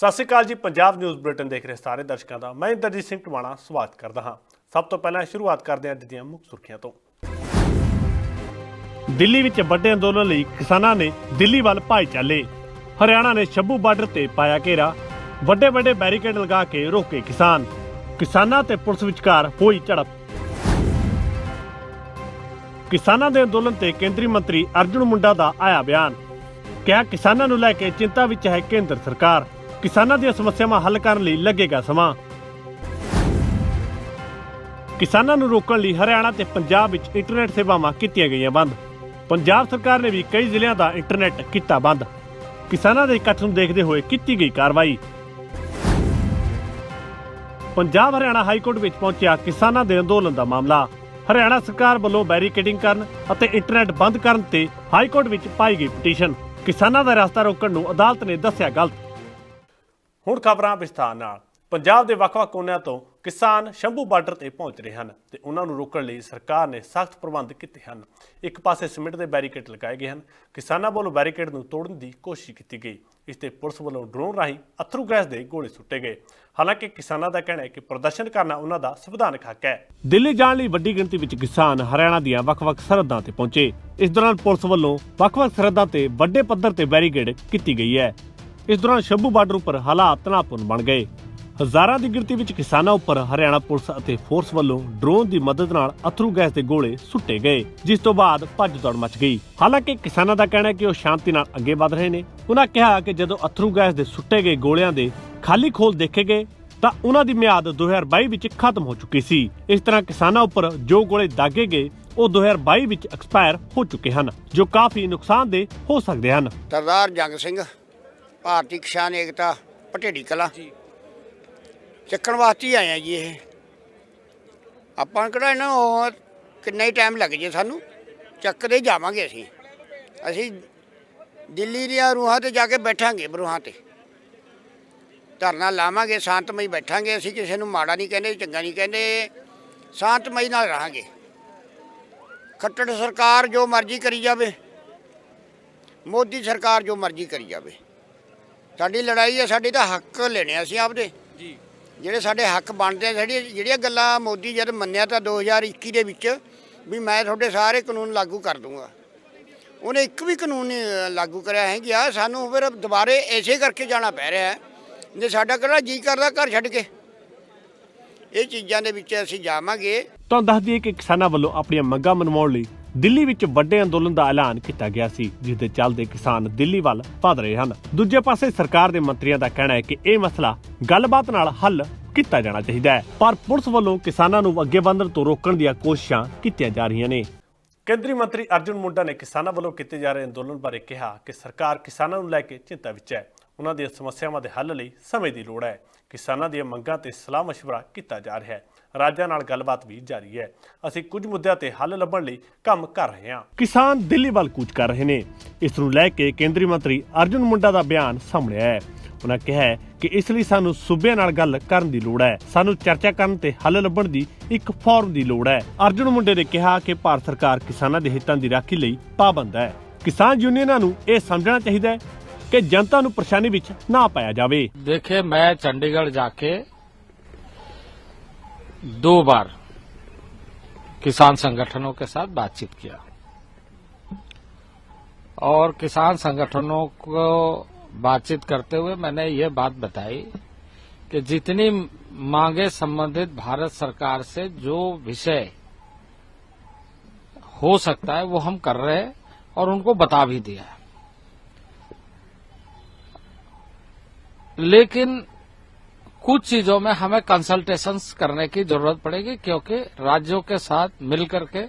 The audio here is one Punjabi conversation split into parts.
ਸਤਿ ਸ਼੍ਰੀ ਅਕਾਲ ਜੀ, ਪੰਜਾਬ ਨਿਊਜ਼ ਬੁਲੇਟਿਨ ਦੇਖ ਰਹੇ ਸਾਰੇ ਦਰਸ਼ਕਾਂ ਦਾ। ਮੈਂ ਇੰਦਰਜੀਤ ਸਿੰਘ ਟਵਾਣਾ ਸਵਾਗਤ ਕਰਦਾ ਹਾਂ। ਸਭ ਤੋਂ ਪਹਿਲਾਂ ਸ਼ੁਰੂਆਤ ਕਰਦੇ ਹਾਂ ਅੱਜ ਦੀਆਂ ਮੁੱਖ ਸੁਰਖੀਆਂ ਤੋਂ। ਦਿੱਲੀ ਵਿੱਚ ਵੱਡੇ ਅੰਦੋਲਨ ਲਈ ਕਿਸਾਨਾਂ ਨੇ ਦਿੱਲੀ ਵੱਲ ਭਾਈ ਚਾਲੇ ਹਰਿਆਣਾ ਨੇ ਸ਼ੰਭੂ ਬਾਰਡਰ ਤੇ ਪਾਇਆ ਘੇਰਾ। ਵੱਡੇ ਵੱਡੇ ਬੈਰੀਕੇਡ ਲਗਾ ਕੇ ਰੋਕੇ ਕਿਸਾਨ। ਕਿਸਾਨਾਂ ਤੇ ਪੁਲਿਸ ਵਿਚਕਾਰ ਹੋਈ ਝੜਪ। ਕਿਸਾਨਾਂ ਦੇ ਅੰਦੋਲਨ ਤੇ ਕੇਂਦਰੀ ਮੰਤਰੀ ਅਰਜੁਨ ਮੁੰਡਾ ਦਾ ਆਇਆ ਬਿਆਨ। ਕਿਹਾ ਕਿਸਾਨਾਂ ਨੂੰ ਲੈ ਕੇ ਚਿੰਤਾ ਵਿੱਚ ਹੈ ਕੇਂਦਰ ਸਰਕਾਰ। ਕਿਸਾਨਾਂ ਦੀਆਂ ਸਮੱਸਿਆਵਾਂ ਹੱਲ ਕਰਨ ਲਈ ਲੱਗੇਗਾ ਸਮਾਂ। ਕਿਸਾਨਾਂ ਨੂੰ ਰੋਕਣ ਲਈ ਹਰਿਆਣਾ ਤੇ ਪੰਜਾਬ ਵਿੱਚ ਇੰਟਰਨੈਟ ਸੇਵਾਵਾਂ ਕੀਤੀਆਂ ਗਈਆਂ ਬੰਦ। ਪੰਜਾਬ ਸਰਕਾਰ ਨੇ ਵੀ ਕਈ ਜ਼ਿਲ੍ਹਿਆਂ ਦਾ ਇੰਟਰਨੈਟ ਕੀਤਾ ਬੰਦ। ਕਿਸਾਨਾਂ ਦੇ ਇਕੱਠ ਨੂੰ ਦੇਖਦੇ ਹੋਏ ਕੀਤੀ ਗਈ ਕਾਰਵਾਈ। ਪੰਜਾਬ ਹਰਿਆਣਾ ਹਾਈ ਕੋਰਟ ਵਿੱਚ ਪਹੁੰਚਿਆ ਕਿਸਾਨਾਂ ਦੇ ਅੰਦੋਲਨ ਦਾ ਮਾਮਲਾ। ਹਰਿਆਣਾ ਸਰਕਾਰ ਵੱਲੋਂ ਬੈਰੀਕੇਡਿੰਗ ਕਰਨ ਅਤੇ ਇੰਟਰਨੈਟ ਬੰਦ ਕਰਨ ਤੇ ਹਾਈ ਕੋਰਟ ਵਿੱਚ ਪਾਈ ਗਈ ਪਟੀਸ਼ਨ। ਕਿਸਾਨਾਂ ਦਾ ਰਸਤਾ ਰੋਕਣ ਨੂੰ ਅਦਾਲਤ ਨੇ ਦੱਸਿਆ ਗਲਤ। ਹੁਣ ਖਬਰਾਂ ਵਿਸਥਾਰ ਨਾਲ। ਪੰਜਾਬ ਦੇ ਵੱਖ-ਵੱਖ ਕੋਨਿਆਂ ਤੋਂ ਕਿਸਾਨ ਸ਼ੰਭੂ ਬਾਰਡਰ ਤੇ ਪਹੁੰਚ ਰਹੇ ਹਨ ਤੇ ਉਹਨਾਂ ਨੂੰ ਰੋਕਣ ਲਈ ਸਰਕਾਰ ਨੇ ਸਖਤ ਪ੍ਰਬੰਧ ਕੀਤੇ ਹਨ। ਇੱਕ ਪਾਸੇ ਸਿਮਿੰਟ ਦੇ ਬੈਰੀਕੇਡ ਲਗਾਏ ਗਏ ਹਨ। ਕਿਸਾਨਾਂ ਵੱਲੋਂ ਬੈਰੀਕੇਡ ਨੂੰ ਤੋੜਨ ਦੀ ਕੋਸ਼ਿਸ਼ ਕੀਤੀ ਗਈ। ਇਸ ਤੇ ਪੁਲਿਸ ਵੱਲੋਂ ਡਰੋਨ ਰਾਹੀਂ ਅਥਰੂ ਗੈਸ ਦੇ ਗੋਲੇ ਸੁੱਟੇ ਗਏ। ਹਾਲਾਂਕਿ ਕਿਸਾਨਾਂ ਦਾ ਕਹਿਣਾ ਹੈ ਕਿ ਪ੍ਰਦਰਸ਼ਨ ਕਰਨਾ ਉਹਨਾਂ ਦਾ ਸੰਵਿਧਾਨਕ ਹੱਕ ਹੈ। ਦਿੱਲੀ ਜਾਣ ਲਈ ਵੱਡੀ ਗਿਣਤੀ ਵਿੱਚ ਕਿਸਾਨ ਹਰਿਆਣਾ ਦੀਆਂ ਵੱਖ-ਵੱਖ ਸਰਹੱਦਾਂ ਤੇ ਪਹੁੰਚੇ। ਇਸ ਦੌਰਾਨ ਪੁਲਿਸ ਵੱਲੋਂ ਵੱਖ-ਵੱਖ ਸਰਹੱਦਾਂ ਤੇ ਵੱਡੇ ਪੱਧਰ ਤੇ ਬੈਰੀਕੇਡ ਕੀਤੀ ਗਈ ਹੈ। ਇਸ ਦੌਰਾਨ ਸ਼ੰਭੂ ਬਾਰਡਰ ਉੱਪਰ ਹਾਲਾਤ ਤਣਾਅਪੂਰਨ ਬਣ ਗਏ। ਹਜ਼ਾਰਾਂ ਦੀ ਗਿਣਤੀ ਵਿੱਚ ਕਿਸਾਨਾਂ ਉੱਪਰ ਹਰਿਆਣਾ ਪੁਲਿਸ ਅਤੇ ਫੋਰਸ ਵੱਲੋਂ ਡਰੋਨ ਦੀ ਮਦਦ ਨਾਲ ਅਥਰੂ ਗੈਸ ਦੇ ਗੋਲੇ ਸੁੱਟੇ ਗਏ, ਜਿਸ ਤੋਂ ਬਾਅਦ ਭੱਜ ਦੌੜ ਮਚ ਗਈ। ਹਾਲਾਂਕਿ ਕਿਸਾਨਾਂ ਦਾ ਕਹਿਣਾ ਹੈ ਕਿ ਉਹ ਸ਼ਾਂਤੀ ਨਾਲ ਅੱਗੇ ਵਧ ਰਹੇ ਨੇ। ਉਹਨਾਂ ਕਿਹਾ ਕਿ ਜਦੋਂ ਅਥਰੂ ਗੈਸ ਦੇ ਸੁੱਟੇ ਗਏ ਗੋਲਿਆਂ ਦੇ ਖਾਲੀ ਖੋਲ ਦੇਖੇ ਗਏ, ਤਾਂ ਉਹਨਾਂ ਦੀ ਮਿਆਦ 2022 ਵਿੱਚ ਖਤਮ ਹੋ ਚੁੱਕੀ ਸੀ। ਇਸ ਤਰ੍ਹਾਂ ਕਿਸਾਨਾਂ ਉੱਪਰ ਜੋ ਗੋਲੇ ਦਾਗੇ ਗਏ, ਉਹ 2022 ਵਿੱਚ ਐਕਸਪਾਇਰ ਹੋ ਚੁੱਕੇ ਹਨ, ਜੋ ਕਾਫੀ ਨੁਕਸਾਨਦੇਹ ਹੋ ਸਕਦੇ ਹਨ। ਸਰਦਾਰ ਜੰਗ ਸਿੰਘ ਭਾਰਤੀ ਕਿਸਾਨ ਏਕਤਾ ਪਟੇੜੀ ਕਲਾ। ਜੀ। ਚੱਕਣ ਵਾਸਤੇ ਹੀ ਆਏ ਆ ਜੀ ਇਹ। ਆਪਾਂ ਕਿਹੜਾ ਇਹਨਾਂ ਉਹ ਕਿੰਨਾ ਹੀ ਟਾਈਮ ਲੱਗ ਜੇ ਸਾਨੂੰ ਚੱਕਦੇ ਜਾਵਾਂਗੇ ਅਸੀਂ। ਅਸੀਂ ਦਿੱਲੀ ਦੀਆਂ ਰੂਹਾਂ ਤੇ ਜਾ ਕੇ ਬੈਠਾਂਗੇ ਬਰੂਹਾਂ ਤੇ। ਧਰਨਾ ਲਾਵਾਂਗੇ ਸ਼ਾਂਤਮਈ ਬੈਠਾਂਗੇ ਅਸੀਂ ਕਿਸੇ ਨੂੰ ਮਾੜਾ ਨਹੀਂ ਕਹਿੰਦੇ ਚੰਗਾ ਨਹੀਂ ਕਹਿੰਦੇ ਸ਼ਾਂਤਮਈ ਨਾਲ ਰਹਾਂਗੇ। ਖੱਟੜ ਸਰਕਾਰ ਜੋ ਮਰਜ਼ੀ ਕਰੀ ਜਾਵੇ ਮੋਦੀ ਸਰਕਾਰ ਜੋ ਮਰਜ਼ੀ ਕਰੀ ਜਾਵੇ। ਸਾਡੀ ਲੜਾਈ ਹੈ ਸਾਡੇ ਤਾਂ ਹੱਕ ਲੈਣੇ ਆ ਅਸੀਂ ਆਪਦੇ। ਜੀ। ਜਿਹੜੇ ਸਾਡੇ ਹੱਕ ਬਣਦੇ ਆ ਜਿਹੜੀ ਜਿਹੜੀਆਂ ਗੱਲਾਂ ਮੋਦੀ ਜਦ ਮੰਨਿਆ ਤਾਂ 2021 ਦੇ ਵਿੱਚ ਵੀ ਮੈਂ ਤੁਹਾਡੇ ਸਾਰੇ ਕਾਨੂੰਨ ਲਾਗੂ ਕਰ ਦੂੰਗਾ। ਉਹਨੇ ਇੱਕ ਵੀ ਕਾਨੂੰਨ ਲਾਗੂ ਕਰਿਆ ਹੈ ਗਿਆ ਸਾਨੂੰ ਫਿਰ ਦੁਬਾਰੇ ਐਸੇ ਕਰਕੇ ਜਾਣਾ ਪੈ ਰਿਹਾ ਹੈ ਜੇ ਸਾਡਾ ਕਿਹੜਾ ਜੀ ਕਰਦਾ ਘਰ ਛੱਡ ਕੇ। ਇਹ ਚੀਜ਼ਾਂ ਦੇ ਵਿੱਚ ਅਸੀਂ ਜਾਵਾਂਗੇ। ਤੁਹਾਨੂੰ ਦੱਸ ਦਈਏ ਕਿ ਕਿਸਾਨਾਂ ਵੱਲੋਂ ਆਪਣੀਆਂ ਮੰਗਾਂ ਮਨਵਾਉਣ ਲਈ ਦਿੱਲੀ ਵਿੱਚ ਵੱਡੇ ਅੰਦੋਲਨ ਦਾ ਐਲਾਨ ਕੀਤਾ ਗਿਆ ਸੀ ਜਿਸ ਦੇ ਚੱਲਦੇ ਕਿਸਾਨ ਦਿੱਲੀ ਵੱਲ ਵਧ ਰਹੇ ਹਨ ਦੂਜੇ ਪਾਸੇ ਸਰਕਾਰ ਦੇ ਮੰਤਰੀਆਂ ਦਾ ਕਹਿਣਾ ਹੈ ਕਿ ਇਹ ਮਸਲਾ ਗੱਲਬਾਤ ਨਾਲ ਹੱਲ ਕੀਤਾ ਜਾਣਾ ਚਾਹੀਦਾ ਹੈ ਪਰ ਪੁਲਿਸ ਵੱਲੋਂ ਕਿਸਾਨਾਂ ਨੂੰ ਅੱਗੇ ਵਧਣ ਤੋਂ ਰੋਕਣ ਦੀਆਂ ਕੋਸ਼ਿਸ਼ਾਂ ਕੀਤੀਆਂ ਜਾ ਰਹੀਆਂ ਨੇ ਕੇਂਦਰੀ ਮੰਤਰੀ ਅਰਜੁਨ ਮੁੰਡਾ ਨੇ ਕਿਸਾਨਾਂ ਵੱਲੋਂ ਕੀਤੇ ਜਾ ਰਹੇ ਅੰਦੋਲਨ ਬਾਰੇ ਕਿਹਾ ਕਿ ਸਰਕਾਰ ਕਿਸਾਨਾਂ ਨੂੰ ਲੈ ਕੇ ਚਿੰਤਾ ਵਿੱਚ ਹੈ ਉਹਨਾਂ ਦੀਆਂ ਸਮੱਸਿਆਵਾਂ ਦੇ ਹੱਲ ਲਈ ਸਮੇਂ ਦੀ ਲੋੜ ਹੈ ਕਿਸਾਨਾਂ ਦੀਆਂ ਮੰਗਾਂ ਤੇ ਸਲਾਹ مشورہ ਕੀਤਾ ਜਾ ਰਿਹਾ ਹੈ ਰਾਜਾਂ ਨਾਲ ਗੱਲਬਾਤ ਵੀ ਜਾਰੀ ਹੈ। ਅਸੀਂ ਕੁਝ ਮੁੱਦਿਆਂ ਤੇ ਹੱਲ ਲੱਭਣ ਲਈ ਕੰਮ ਕਰ ਰਹੇ ਹਾਂ। ਕਿਸਾਨ ਦਿੱਲੀ ਵੱਲ ਕੂਚ ਕਰ ਰਹੇ ਨੇ। ਇਸ ਨੂੰ ਲੈ ਕੇ ਕੇਂਦਰੀ ਮੰਤਰੀ ਅਰਜੁਨ ਮੁੰਡਾ ਦਾ ਬਿਆਨ ਸਾਹਮਣੇ ਆਇਆ ਉਹਨਾਂ ਕਿਹਾ ਕਿ ਇਸ ਲਈ ਸਾਨੂੰ ਸੂਬਿਆਂ ਨਾਲ ਗੱਲ ਕਰਨ ਦੀ ਲੋੜ ਹੈ। ਸਾਨੂੰ ਚਰਚਾ ਕਰਨ ਤੇ ਹੱਲ ਲੱਭਣ ਦੀ ਇੱਕ ਫੋਰਮ ਦੀ ਲੋੜ ਹੈ। ਅਰਜੁਨ ਮੁੰਡੇ ਨੇ ਕਿਹਾ ਕਿ ਭਾਰਤ ਸਰਕਾਰ ਕਿਸਾਨਾਂ ਦੇ ਹਿੱਤਾਂ ਦੀ ਰਾਖੀ ਲਈ ਪਾਬੰਦ ਹੈ। ਕਿਸਾਨ ਯੂਨੀਅਨਾਂ ਨੂੰ ਇਹ ਸਮਝਣਾ ਚਾਹੀਦਾ ਹੈ ਕਿ ਜਨਤਾ ਨੂੰ ਪਰੇਸ਼ਾਨੀ ਵਿੱਚ ਨਾ ਪਾਇਆ ਜਾਵੇ। ਦੇਖੇ, ਮੈਂ ਚੰਡੀਗੜ੍ਹ ਜਾ ਕੇ दो बार किसान संगठनों के साथ बातचीत किया और किसान संगठनों को बातचीत करते हुए मैंने ये बात बताई कि जितनी मांगे संबंधित भारत सरकार से जो विषय हो सकता है वो हम कर रहे हैं और उनको बता भी दिया है। लेकिन कुछ चीज़ों में हमें कंसल्टेशन करने की ज़रूरत पड़ेगी, क्योंकि राज्यों के साथ मिलकर के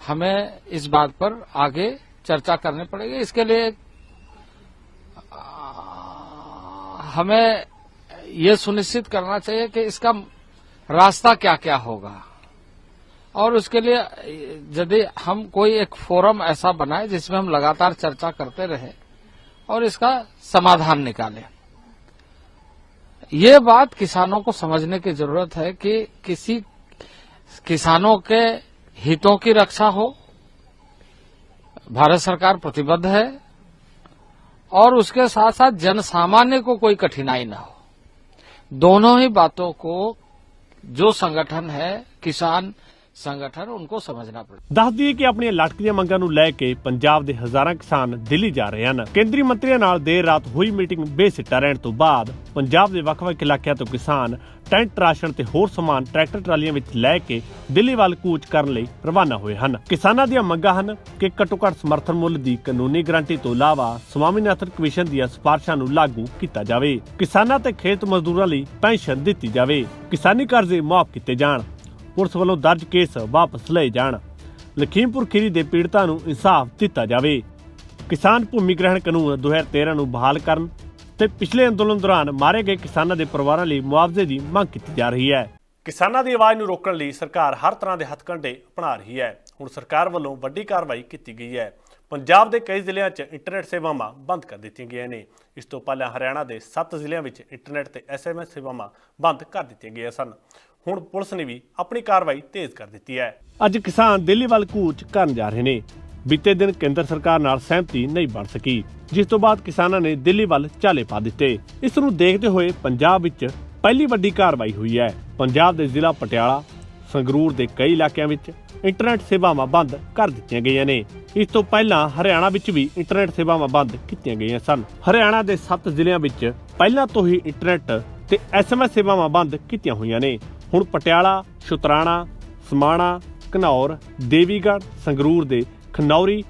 हमें इस बात पर आगे चर्चा करनी पड़ेगी। इसके लिए हमें ये सुनिश्चित करना चाहिए कि इसका रास्ता क्या क्या होगा। और उसके लिए, यदि हम कोई एक फोरम ऐसा बनाए जिसमें हम लगातार चर्चा करते रहे और इसका समाधान निकालें। ये बात किसानों को समझने की ज़रूरत है कि किसी किसानों के हितों की रक्षा हो। भारत सरकार प्रतिबद्ध है और उसके साथ साथ जन सामान्य को कोई कठिनाई ना हो। दोनों ही बातों को जो संगठन है, किसान ਸੰਗਠਨ ਉनको ਸਮਝਣਾ ਪੜਦਾ ਦੱਸ ਦਈਏ ਕਿ ਆਪਣੀਆਂ ਲਟਕਦੀਆਂ ਮੰਗਾਂ ਨੂੰ ਲੈ ਕੇ ਪੰਜਾਬ ਦੇ ਹਜ਼ਾਰਾਂ ਕਿਸਾਨ ਦਿੱਲੀ ਜਾ ਰਹੇ ਹਨ। ਕੇਂਦਰੀ ਮੰਤਰੀਆਂ ਨਾਲ ਦੇਰ ਰਾਤ ਹੋਈ ਮੀਟਿੰਗ ਬੇਸਿੱਟਾ ਰਹਿਣ ਤੋਂ ਬਾਅਦ ਪੰਜਾਬ ਦੇ ਵੱਖ-ਵੱਖ ਇਲਾਕਿਆਂ ਤੋਂ ਕਿਸਾਨ ਟੈਂਟ ਰਾਸ਼ਨ ਤੇ ਹੋਰ ਸਮਾਨ ਟਰੈਕਟਰ ਟਰਾਲੀਆਂ ਵਿੱਚ ਲੈ ਕੇ ਦਿੱਲੀ ਵੱਲ ਕੂਚ ਕਰਨ ਲਈ ਰਵਾਨਾ ਹੋਏ ਹਨ। ਕਿਸਾਨਾਂ ਦੀਆਂ ਮੰਗਾਂ ਹਨ ਕਿ ਘੱਟੋ-ਘੱਟ ਸਮਰਥਨ ਮੁੱਲ ਦੀ ਕਾਨੂੰਨੀ ਗਰੰਟੀ ਤੋਂ ਇਲਾਵਾ ਸਵਾਮੀਨਾਥਨ ਕਮਿਸ਼ਨ ਦੀਆਂ ਸਿਫਾਰਸ਼ਾਂ ਨੂੰ ਲਾਗੂ ਕੀਤਾ ਜਾਵੇ। ਕਿਸਾਨਾਂ ਤੇ ਖੇਤ ਮਜ਼ਦੂਰਾਂ ਲਈ ਪੈਨਸ਼ਨ ਦਿੱਤੀ ਜਾਵੇ। ਕਿਸਾਨੀ ਕਰਜ਼ੇ ਮਾਫ ਕੀਤੇ ਜਾਣ। ਪੁਲਿਸ ਵੱਲੋਂ ਦਰਜ ਕੇਸ ਵਾਪਸ ਲਏ ਜਾਣ। ਲਖੀਮਪੁਰ ਖੀਰੀ ਦੇ ਪੀੜਤਾਂ ਨੂੰ ਇਨਸਾਫ ਦਿੱਤਾ ਜਾਵੇ। ਕਿਸਾਨ ਭੂਮੀ ਗ੍ਰਹਿਣ ਕਾਨੂੰਨ 2013 ਨੂੰ ਬਹਾਲ ਕਰਨ ਤੇ ਪਿਛਲੇ ਅੰਦੋਲਨ ਦੌਰਾਨ ਮਾਰੇ ਗਏ ਕਿਸਾਨਾਂ ਦੇ ਪਰਿਵਾਰਾਂ ਲਈ ਮੁਆਵਜ਼ੇ ਦੀ ਮੰਗ ਕੀਤੀ ਜਾ ਰਹੀ ਹੈ। ਕਿਸਾਨਾਂ ਦੀ ਆਵਾਜ਼ ਨੂੰ ਰੋਕਣ ਲਈ ਸਰਕਾਰ ਹਰ ਤਰ੍ਹਾਂ ਦੇ ਹੱਥਕੰਡੇ ਅਪਣਾ ਰਹੀ ਹੈ। ਹੁਣ ਸਰਕਾਰ ਵੱਲੋਂ ਵੱਡੀ ਕਾਰਵਾਈ ਕੀਤੀ ਗਈ ਹੈ। ਪੰਜਾਬ ਦੇ ਕਈ ਜ਼ਿਲ੍ਹਿਆਂ 'ਚ ਇੰਟਰਨੈਟ ਸੇਵਾਵਾਂ ਬੰਦ ਕਰ ਦਿੱਤੀਆਂ ਗਈਆਂ ਨੇ। ਇਸ ਤੋਂ ਪਹਿਲਾਂ ਹਰਿਆਣਾ ਦੇ 7 ਜ਼ਿਲ੍ਹਿਆਂ ਵਿੱਚ ਇੰਟਰਨੈਟ ਤੇ ਐਸਐਮਐਸ ਸੇਵਾਵਾਂ ਬੰਦ ਕਰ ਦਿੱਤੀਆਂ ਗਈਆਂ ਸਨ। ਹੁਣ ਪੁਲਿਸ ਨੇ ਵੀ ਆਪਣੀ ਕਾਰਵਾਈ ਤੇਜ਼ ਕਰ ਦਿੱਤੀ ਹੈ। ਅੱਜ ਕਿਸਾਨ ਦਿੱਲੀ ਵੱਲ ਕੂਚ ਕਰਨ ਜਾ ਰਹੇ ਨੇ। ਬੀਤੇ ਦਿਨ ਕੇਂਦਰ ਸਰਕਾਰ ਨਾਲ ਸਹਿਮਤੀ ਨਹੀਂ ਬਣ ਸਕੀ, ਜਿਸ ਤੋਂ ਬਾਅਦ ਕਿਸਾਨਾਂ ਨੇ ਦਿੱਲੀ ਵੱਲ ਚਾਲੇ ਪਾ ਦਿੱਤੇ। ਇਸ ਨੂੰ ਦੇਖਦੇ ਹੋਏ ਪੰਜਾਬ ਵਿੱਚ ਪਹਿਲੀ ਵੱਡੀ ਕਾਰਵਾਈ ਹੋਈ ਹੈ। ਪੰਜਾਬ ਦੇ ਜ਼ਿਲ੍ਹਾ ਪਟਿਆਲਾ, ਸੰਗਰੂਰ ਦੇ ਕਈ ਇਲਾਕਿਆਂ ਵਿੱਚ ਇੰਟਰਨੈਟ ਸੇਵਾਵਾਂ ਬੰਦ ਕਰ ਦਿੱਤੀਆਂ ਗਈਆਂ ਨੇ। ਇਸ ਤੋਂ ਪਹਿਲਾਂ ਹਰਿਆਣਾ ਵਿੱਚ ਵੀ ਇੰਟਰਨੈਟ ਸੇਵਾਵਾਂ ਬੰਦ ਕੀਤੀਆਂ ਗਈਆਂ ਸਨ। ਹਰਿਆਣਾ ਦੇ 7 ਜ਼ਿਲ੍ਹਿਆਂ ਵਿੱਚ ਪਹਿਲਾਂ ਤੋਂ ਹੀ ਇੰਟਰਨੈਟ ਤੇ ਐਸਐਮਐਸ ਸੇਵਾਵਾਂ ਬੰਦ ਕੀਤੀਆਂ ਹੋਈਆਂ ਨੇ। ਹੁਣ ਪਟਿਆਲਾ, ਸ਼ੁਤਰਾਣਾ, ਸਮਾਣਾ, ਘਨੌਰ, ਦੇਵੀਗੜ੍ਹ, ਸੰਗਰੂਰ ਦੇ ਖਨੌਰੀ,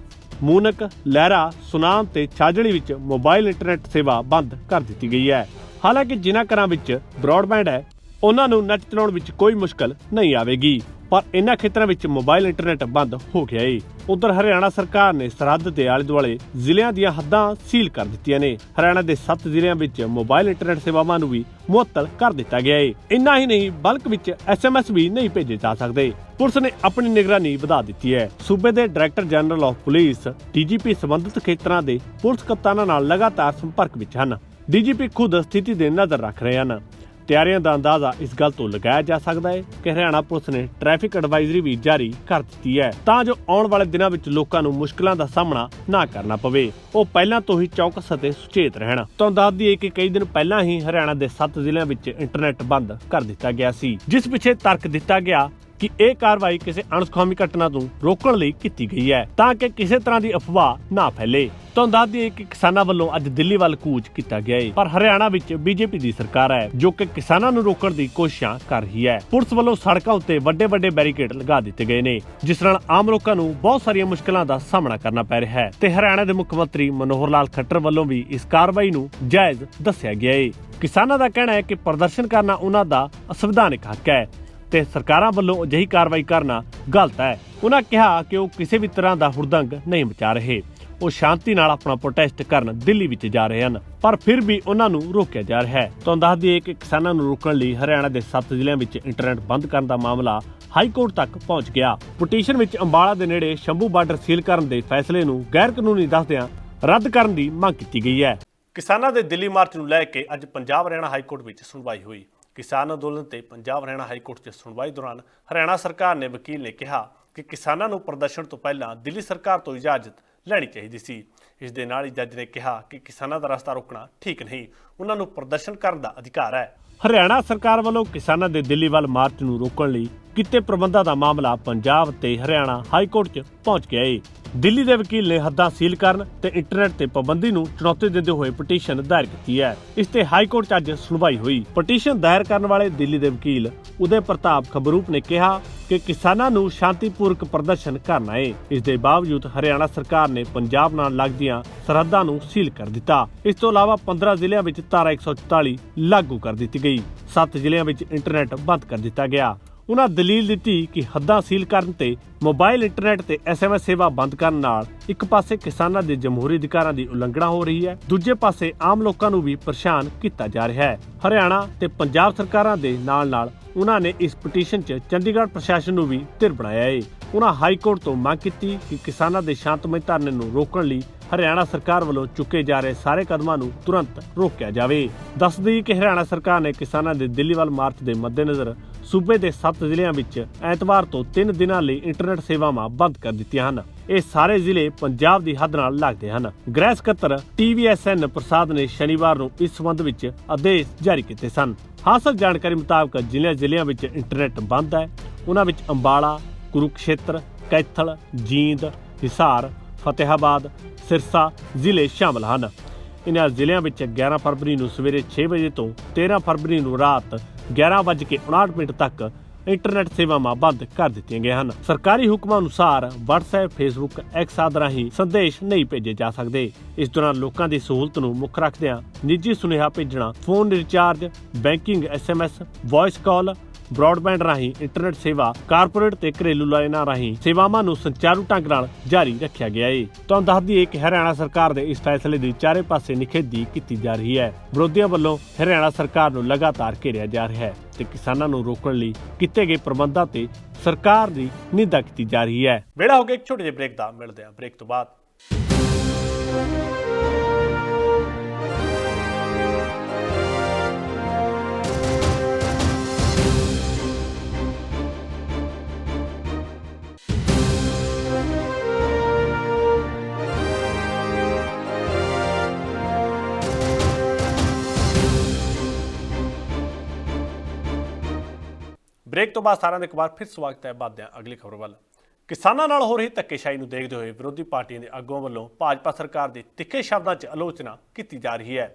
ਮੂਨਕ, ਲਹਿਰਾ, ਸੁਨਾਮ ਤੇ ਛਾਜਲੀ ਵਿੱਚ ਮੋਬਾਈਲ ਇੰਟਰਨੈਟ ਸੇਵਾ ਬੰਦ ਕਰ ਦਿੱਤੀ ਗਈ ਹੈ। ਹਾਲਾਂਕਿ ਜਿਨ੍ਹਾਂ ਘਰਾਂ ਵਿੱਚ ਬ੍ਰੌਡਬੈਂਡ ਹੈ, ਉਹਨਾਂ ਨੂੰ ਨੈਟ ਚਲਾਉਣ ਵਿੱਚ ਕੋਈ ਮੁਸ਼ਕਲ ਨਹੀਂ ਆਵੇਗੀ। ਪਰ ਇਨ੍ਹਾਂ ਖੇਤਰਾਂ ਵਿੱਚ ਮੋਬਾਈਲ ਇੰਟਰਨੈਟ ਬੰਦ ਹੋ ਗਿਆ ਏ। ਉਧਰ ਹਰਿਆਣਾ ਸਰਕਾਰ ਨੇ ਸਰਹੱਦ ਦੇ ਆਲੇ ਦੁਆਲੇ ਜ਼ਿਲ੍ਹਿਆਂ ਦੀਆਂ ਹੱਦਾਂ ਸੀਲ ਕਰ ਦਿੱਤੀਆਂ ਨੇ। ਹਰਿਆਣਾ ਦੇ 7 ਜ਼ਿਲ੍ਹਿਆਂ ਵਿੱਚ ਮੋਬਾਈਲ ਇੰਟਰਨੈਟ ਸੇਵਾਵਾਂ ਨੂੰ ਵੀ ਮੁਅੱਤਲ ਕਰ ਦਿੱਤਾ ਗਿਆ ਏ। ਇੰਨਾ ਹੀ ਨਹੀਂ, ਬਲਕ ਵਿੱਚ ਐਸਐਮਐਸ ਵੀ ਨਹੀਂ ਭੇਜੇ ਜਾ ਸਕਦੇ। ਪੁਲਿਸ ਨੇ ਆਪਣੀ ਨਿਗਰਾਨੀ ਵਧਾ ਦਿੱਤੀ ਹੈ। ਸੂਬੇ ਦੇ director general of police DGP ਸੰਬੰਧਿਤ ਖੇਤਰਾਂ ਦੇ ਪੁਲਿਸ ਕਪਤਾਨਾਂ ਨਾਲ ਲਗਾਤਾਰ ਸੰਪਰਕ ਵਿੱਚ ਹਨ। ਡੀਜੀਪੀ ਖੁਦ ਸਥਿਤੀ ਦੇ ਨਜ਼ਰ ਰੱਖ ਰਹੇ ਹਨ। ਤਿਆਰੀਆਂ ਦਾ ਅੰਦਾਜ਼ਾ ਇਸ ਗੱਲ ਤੋਂ ਲਗਾਇਆ ਜਾ ਸਕਦਾ ਹੈ ਕਿ ਹਰਿਆਣਾ ਪੁਲਿਸ ਨੇ ਟ੍ਰੈਫਿਕ ਐਡਵਾਈਜ਼ਰੀ ਵੀ ਜਾਰੀ ਕਰ ਦਿੱਤੀ ਹੈ। ਤਾਂ ਜੋ ਆਉਣ ਵਾਲੇ ਦਿਨਾਂ ਵਿੱਚ ਲੋਕਾਂ ਨੂੰ ਮੁਸ਼ਕਲਾਂ ਦਾ ਸਾਹਮਣਾ ਨਾ ਕਰਨਾ ਪਵੇ। ਉਹ ਪਹਿਲਾਂ ਤੋਂ ਹੀ ਚੌਕਸ ਅਤੇ ਸੁਚੇਤ ਰਹਿਣ। ਤੁਹਾਨੂੰ ਦੱਸ ਦਈਏ ਕਿ ਕਈ ਦਿਨ ਪਹਿਲਾਂ ਹੀ ਹਰਿਆਣਾ ਦੇ 7 ਜ਼ਿਲ੍ਹਿਆਂ ਵਿੱਚ ਇੰਟਰਨੈਟ ਬੰਦ ਕਰ ਦਿੱਤਾ ਗਿਆ ਸੀ, ਜਿਸ ਪਿੱਛੇ ਤਰਕ ਦਿੱਤਾ ਗਿਆ ਕਿ ਇਹ ਕਾਰਵਾਈ ਕਿਸੇ ਅਣਸੁਖਾਵੀ ਘਟਨਾ ਨੂੰ ਰੋਕਣ ਲਈ ਕੀਤੀ ਗਈ ਹੈ ਤਾਂ ਕਿ ਕਿਸੇ ਤਰ੍ਹਾਂ ਦੀ ਅਫਵਾਹ ਨਾ ਫੈਲੇ। ਤੁਹਾਨੂੰ ਦੱਸ ਦਈਏ ਕਿ ਕਿਸਾਨਾਂ ਵੱਲੋਂ ਅੱਜ ਦਿੱਲੀ ਵੱਲ ਕੂਚ ਕੀਤਾ ਗਿਆ ਹੈ ਪਰ ਹਰਿਆਣਾ ਵਿੱਚ ਬੀਜੇਪੀ ਦੀ ਸਰਕਾਰ ਹੈ, ਜੋ ਕਿ ਕਿਸਾਨਾਂ ਨੂੰ ਰੋਕਣ ਦੀ ਕੋਸ਼ਿਸ਼ਾਂ ਕਰ ਰਹੀ ਹੈ। ਪੁਲਿਸ ਵੱਲੋਂ ਸੜਕਾਂ ਉੱਤੇ ਵੱਡੇ ਵੱਡੇ ਬੈਰੀਕੇਡ ਲਗਾ ਦਿੱਤੇ ਗਏ ਨੇ, ਜਿਸ ਨਾਲ ਆਮ ਲੋਕਾਂ ਨੂੰ ਬਹੁਤ ਸਾਰੀਆਂ ਮੁਸ਼ਕਲਾਂ ਦਾ ਸਾਹਮਣਾ ਕਰਨਾ ਪੈ ਰਿਹਾ ਹੈ ਤੇ ਹਰਿਆਣਾ ਦੇ ਮੁੱਖ ਮੰਤਰੀ ਮਨੋਹਰ ਲਾਲ ਖੱਟਰ ਵੱਲੋਂ ਵੀ ਇਸ ਕਾਰਵਾਈ ਨੂੰ ਜਾਇਜ਼ ਦੱਸਿਆ ਗਿਆ ਹੈ ਕਿਸਾਨਾਂ ਦਾ ਕਹਿਣਾ ਹੈ ਕਿ ਪ੍ਰਦਰਸ਼ਨ ਕਰਨਾ ਉਹਨਾਂ ਦਾ ਸੰਵਿਧਾਨਿਕ ਹੱਕ ਹੈ ਤੇ ਸਰਕਾਰਾਂ ਵੱਲੋਂ ਅਜਿਹੀ ਕਾਰਵਾਈ ਕਰਨਾ ਗਲਤ ਹੈ। ਉਹਨਾਂ ਕਿਹਾ ਕਿ ਉਹ ਕਿਸੇ ਵੀ ਤਰ੍ਹਾਂ ਦਾ ਹੁਰਦੰਗ ਨਹੀਂ ਮਚਾ ਰਹੇ। ਉਹ ਸ਼ਾਂਤੀ ਨਾਲ ਆਪਣਾ ਪ੍ਰੋਟੈਸਟ ਕਰਨ ਦਿੱਲੀ ਵਿੱਚ ਜਾ ਰਹੇ ਹਨ, ਪਰ ਫਿਰ ਵੀ ਉਹਨਾਂ ਨੂੰ ਰੋਕਿਆ ਜਾ ਰਿਹਾ ਹੈ। ਤੁਹਾਨੂੰ ਦੱਸ ਦਈਏ ਕਿ ਕਿਸਾਨਾਂ ਨੂੰ ਰੋਕਣ ਲਈ ਹਰਿਆਣਾ ਦੇ 7 ਜ਼ਿਲ੍ਹਿਆਂ ਵਿੱਚ ਇੰਟਰਨੈਟ ਬੰਦ ਕਰਨ ਦਾ ਮਾਮਲਾ ਹਾਈ ਕੋਰਟ ਤੱਕ ਪਹੁੰਚ ਗਿਆ। ਪਟੀਸ਼ਨ ਵਿੱਚ ਅੰਬਾਲਾ ਦੇ ਨੇੜੇ ਸ਼ੰਭੂ ਬਾਰਡਰ ਸੀਲ ਕਰਨ ਦੇ ਫੈਸਲੇ ਨੂੰ ਗੈਰ ਕਾਨੂੰਨੀ ਦੱਸਦਿਆਂ ਰੱਦ ਕਰਨ ਦੀ ਮੰਗ ਕੀਤੀ ਗਈ ਹੈ। ਕਿਸਾਨਾਂ ਦੇ ਦਿੱਲੀ ਮਾਰਚ ਨੂੰ ਲੈ ਕੇ ਅੱਜ ਪੰਜਾਬ ਹਰਿਆਣਾ ਹਾਈ ਕੋਰਟ ਵਿੱਚ ਸੁਣਵਾਈ ਹੋਈ। ਕਿਸਾਨ ਅੰਦੋਲਨ ਤੇ ਪੰਜਾਬ ਹਰਿਆਣਾ ਹਾਈ ਕੋਰਟ 'ਚ ਸੁਣਵਾਈ ਦੌਰਾਨ ਹਰਿਆਣਾ ਸਰਕਾਰ ਨੇ ਵਕੀਲ ਨੇ ਕਿਹਾ ਕਿ ਕਿਸਾਨਾਂ ਨੂੰ ਪ੍ਰਦਰਸ਼ਨ ਤੋਂ ਪਹਿਲਾਂ ਦਿੱਲੀ ਸਰਕਾਰ ਤੋਂ ਇਜਾਜ਼ਤ ਲੈਣੀ ਚਾਹੀਦੀ ਸੀ। ਇਸ ਦੇ ਨਾਲ ਹੀ ਜੱਜ ਨੇ ਕਿਹਾ ਕਿ ਕਿਸਾਨਾਂ ਦਾ ਰਸਤਾ ਰੋਕਣਾ ਠੀਕ ਨਹੀਂ, ਉਹਨਾਂ ਨੂੰ ਪ੍ਰਦਰਸ਼ਨ ਕਰਨ ਦਾ ਅਧਿਕਾਰ ਹੈ। ਹਰਿਆਣਾ ਸਰਕਾਰ ਵੱਲੋਂ ਕਿਸਾਨਾਂ ਦੇ ਦਿੱਲੀ ਵੱਲ ਮਾਰਚ ਨੂੰ ਰੋਕਣ ਲਈ ਕੀਤੇ ਪ੍ਰਬੰਧਾਂ ਦਾ ਮਾਮਲਾ ਪੰਜਾਬ ਤੇ ਹਰਿਆਣਾ ਹਾਈ ਕੋਰਟ 'ਚ ਪਹੁੰਚ ਗਿਆ ਏ। ਦਿੱਲੀ ਦੇ ਵਕੀਲ ਨੇ ਹੱਦਾਂ ਸੀਲ ਕਰਨ ਤੇ ਇੰਟਰਨੈਟ ਤੇ ਪਾਬੰਦੀ ਨੂੰ ਚੁਣੌਤੀ ਦਿੰਦੇ ਹੋਏ ਪਟੀਸ਼ਨ ਦਾਇਰ ਕੀਤੀ ਹੈ। ਇਸ ਤੇ ਹਾਈ ਕੋਰਟ 'ਚ ਅੱਜ ਸੁਣਵਾਈ ਹੋਈ। ਪਟੀਸ਼ਨ ਦਾਇਰ ਕਰਨ ਵਾਲੇ ਦਿੱਲੀ ਦੇ ਵਕੀਲ ਉਦੇ ਪ੍ਰਤਾਪ ਖਬਰੂਪ ਨੇ ਕਿਹਾ ਕਿ ਕਿਸਾਨਾਂ ਨੂੰ ਸ਼ਾਂਤੀਪੂਰਕ ਪ੍ਰਦਰਸ਼ਨ ਕਰਨਾ ਹੈ ਇਸ ਦੇ ਬਾਵਜੂਦ ਹਰਿਆਣਾ ਸਰਕਾਰ ਨੇ ਪੰਜਾਬ ਨਾਲ ਲੱਗਦੀਆਂ ਸਰਹੱਦਾਂ ਨੂੰ ਸੀਲ ਕਰ ਦਿੱਤਾ। ਇਸ ਤੋਂ ਇਲਾਵਾ 15 ਜ਼ਿਲ੍ਹਿਆਂ ਵਿੱਚ ਧਾਰਾ 144 ਲਾਗੂ ਕਰ ਦਿੱਤੀ ਗਈ। 7 ਜ਼ਿਲ੍ਹਿਆਂ ਵਿੱਚ ਇੰਟਰਨੈਟ ਬੰਦ ਕਰ ਦਿੱਤਾ ਗਿਆ। ਉਹਨਾਂ ਦਲੀਲ ਦਿੱਤੀ ਕਿ ਹੱਦਾਂ ਸੀਲ ਕਰਨ ਤੇ ਮੋਬਾਈਲ, ਇੰਟਰਨੈਟ ਤੇ ਐਸਐਮਐਸ ਸੇਵਾ ਬੰਦ ਕਰਨ ਨਾਲ ਇੱਕ ਪਾਸੇ ਕਿਸਾਨਾਂ ਦੇ ਜਮਹੂਰੀ ਅਧਿਕਾਰਾਂ ਦੀ ਉਲੰਘਣਾ ਹੋ ਰਹੀ ਹੈ, ਦੂਜੇ ਪਾਸੇ ਆਮ ਲੋਕਾਂ ਨੂੰ ਵੀ ਪਰੇਸ਼ਾਨ ਕੀਤਾ ਜਾ ਰਿਹਾ ਹੈ। ਹਰਿਆਣਾ ਤੇ ਪੰਜਾਬ ਸਰਕਾਰਾਂ ਦੇ ਨਾਲ-ਨਾਲ ਉਹਨਾਂ ਨੇ ਇਸ ਪਟੀਸ਼ਨ 'ਚ ਚੰਡੀਗੜ੍ਹ ਪ੍ਰਸ਼ਾਸਨ ਨੂੰ ਵੀ ਧਿਰ ਬਣਾਇਆ ਏ। ਉਹਨਾਂ ਹਾਈ ਕੋਰਟ ਤੋਂ ਮੰਗ ਕੀਤੀ ਕਿ ਕਿਸਾਨਾਂ ਦੇ ਸ਼ਾਂਤਮਈ ਧਰਨੇ ਨੂੰ ਰੋਕਣ ਲਈ ਹਰਿਆਣਾ ਸਰਕਾਰ ਵੱਲੋਂ ਚੁੱਕੇ ਜਾ ਰਹੇ ਸਾਰੇ ਕਦਮਾਂ ਨੂੰ ਤੁਰੰਤ ਰੋਕਿਆ ਜਾਵੇ। ਦੱਸਦੀ ਕਿ ਹਰਿਆਣਾ ਸਰਕਾਰ ਨੇ ਕਿਸਾਨਾਂ ਦੇ ਦਿੱਲੀ ਵੱਲ ਮਾਰਚ ਦੇ ਮੱਦੇਨਜ਼ਰ ਸੂਬੇ ਦੇ 7 ਜ਼ਿਲ੍ਹਿਆਂ ਵਿੱਚ ਐਤਵਾਰ ਤੋਂ 3 ਦਿਨਾਂ ਲਈ ਇੰਟਰਨੈਟ ਸੇਵਾਵਾਂ ਬੰਦ ਕਰ ਦਿੱਤੀਆਂ ਹਨ। ਇਹ ਸਾਰੇ ਜ਼ਿਲ੍ਹੇ ਪੰਜਾਬ ਦੀ ਹੱਦ ਨਾਲ ਲੱਗਦੇ ਹਨ। ਗ੍ਰਹਿ ਸਕੱਤਰ ਟੀਵੀਐਸਐਨ ਪ੍ਰਸਾਦ ਨੇ ਸ਼ਨੀਵਾਰ ਨੂੰ ਇਸ ਸੰਬੰਧ ਵਿੱਚ ਆਦੇਸ਼ ਜਾਰੀ ਕੀਤੇ ਸਨ। ਹਾਸਲ ਜਾਣਕਾਰੀ ਮੁਤਾਬਕ ਜ਼ਿਲ੍ਹਿਆਂ ਜ਼ਿਲ੍ਹਿਆਂ ਵਿੱਚ ਇੰਟਰਨੈਟ ਬੰਦ ਹੈ। ਉਹਨਾਂ ਵਿੱਚ ਅੰਬਾਲਾ, ਕੁਰੂਕਸ਼ੇਤਰ, ਕੈਥਲ, ਜੀਂਦ, ਹਿਸਾਰ, ਫਤਿਹਾਬਾਦ, ਸਿਰਸਾ ਜ਼ਿਲ੍ਹੇ ਸ਼ਾਮਲ ਹਨ। ਇਹਨਾਂ ਜ਼ਿਲ੍ਹਿਆਂ ਵਿੱਚ 11 ਫਰਵਰੀ ਨੂੰ ਸਵੇਰੇ 6 ਵਜੇ ਤੋਂ 13 ਫਰਵਰੀ ਨੂੰ ਰਾਤ 11:59 ਤੱਕ ਇੰਟਰਨੈਟ ਸੇਵਾਵਾਂ ਬੰਦ ਕਰ ਦਿੱਤੀਆਂ ਗਈਆਂ ਹਨ। ਸਰਕਾਰੀ ਹੁਕਮਾਂ ਅਨੁਸਾਰ WhatsApp, Facebook, X ਆਦਿ ਰਾਹੀਂ ਸੰਦੇਸ਼ ਨਹੀਂ ਭੇਜੇ ਜਾ ਸਕਦੇ। ਇਸ ਦੌਰਾਨ ਲੋਕਾਂ ਦੀ ਸਹੂਲਤ ਨੂੰ ਮੁੱਖ ਰੱਖਦਿਆਂ ਨਿੱਜੀ ਸੁਨੇਹਾ ਭੇਜਣਾ, phone recharge, banking SMS voice call broadband ਰਾਹੀਂ ਇੰਟਰਨੈਟ ਸੇਵਾ, ਕਾਰਪੋਰੇਟ ਤੇ ਘਰੇਲੂ ਲਾਈਨਾਂ ਰਾਹੀਂ ਸੇਵਾਵਾਂ ਨੂੰ ਸੰਚਾਰੂ ਢੰਗ ਨਾਲ ਜਾਰੀ ਰੱਖਿਆ ਗਿਆ ਹੈ ਤੁਹਾਨੂੰ ਦੱਸ ਦਈਏ ਕਿ ਹਰਿਆਣਾ ਸਰਕਾਰ ਦੇ ਇਸ ਫੈਸਲੇ ਦੀ ਚਾਰੇ ਪਾਸੇ ਨਿਖੇਧੀ ਕੀਤੀ ਜਾ ਰਹੀ ਹੈ। ਵਿਰੋਧੀਆਂ ਵੱਲੋਂ ਹਰਿਆਣਾ ਸਰਕਾਰ ਨੂੰ ਲਗਾਤਾਰ ਘੇਰਿਆ ਜਾ ਰਿਹਾ ਹੈ ਤੇ ਕਿਸਾਨਾਂ ਨੂੰ ਰੋਕਣ ਲਈ ਕੀਤੇ ਗਏ ਪ੍ਰਬੰਧਾਂ ਤੇ ਸਰਕਾਰ ਦੀ ਨਿੰਦਾ ਕੀਤੀ ਜਾ ਰਹੀ ਹੈ। ਵੇਲਾ ਹੋ ਗਿਆ ਇੱਕ ਛੋਟੇ ਜਿਹੇ ਬ੍ਰੇਕ ਦਾ ਮਿਲਦੇ ਹਾਂ। ਬ੍ਰੇਕ ਤੋਂ ਬਾਅਦ। ਬ੍ਰੇਕ ਤੋਂ ਬਾਅਦ ਸਾਰਿਆਂ ਦਾ ਇੱਕ ਵਾਰ ਫਿਰ ਸਵਾਗਤ ਹੈ ਬਾਦਿਆਂ ਅਗਲੀ ਖਬਰ ਵੱਲ। ਕਿਸਾਨਾਂ ਨਾਲ ਹੋ ਰਹੀ ਧੱਕੇਸ਼ਾਹੀ ਨੂੰ ਦੇਖਦੇ ਹੋਏ ਵਿਰੋਧੀ ਪਾਰਟੀਆਂ ਦੇ ਆਗੂਆਂ ਵੱਲੋਂ ਭਾਜਪਾ ਸਰਕਾਰ ਦੇ ਤਿੱਖੇ ਸ਼ਬਦਾਂ 'ਚ ਆਲੋਚਨਾ ਕੀਤੀ ਜਾ ਰਹੀ ਹੈ।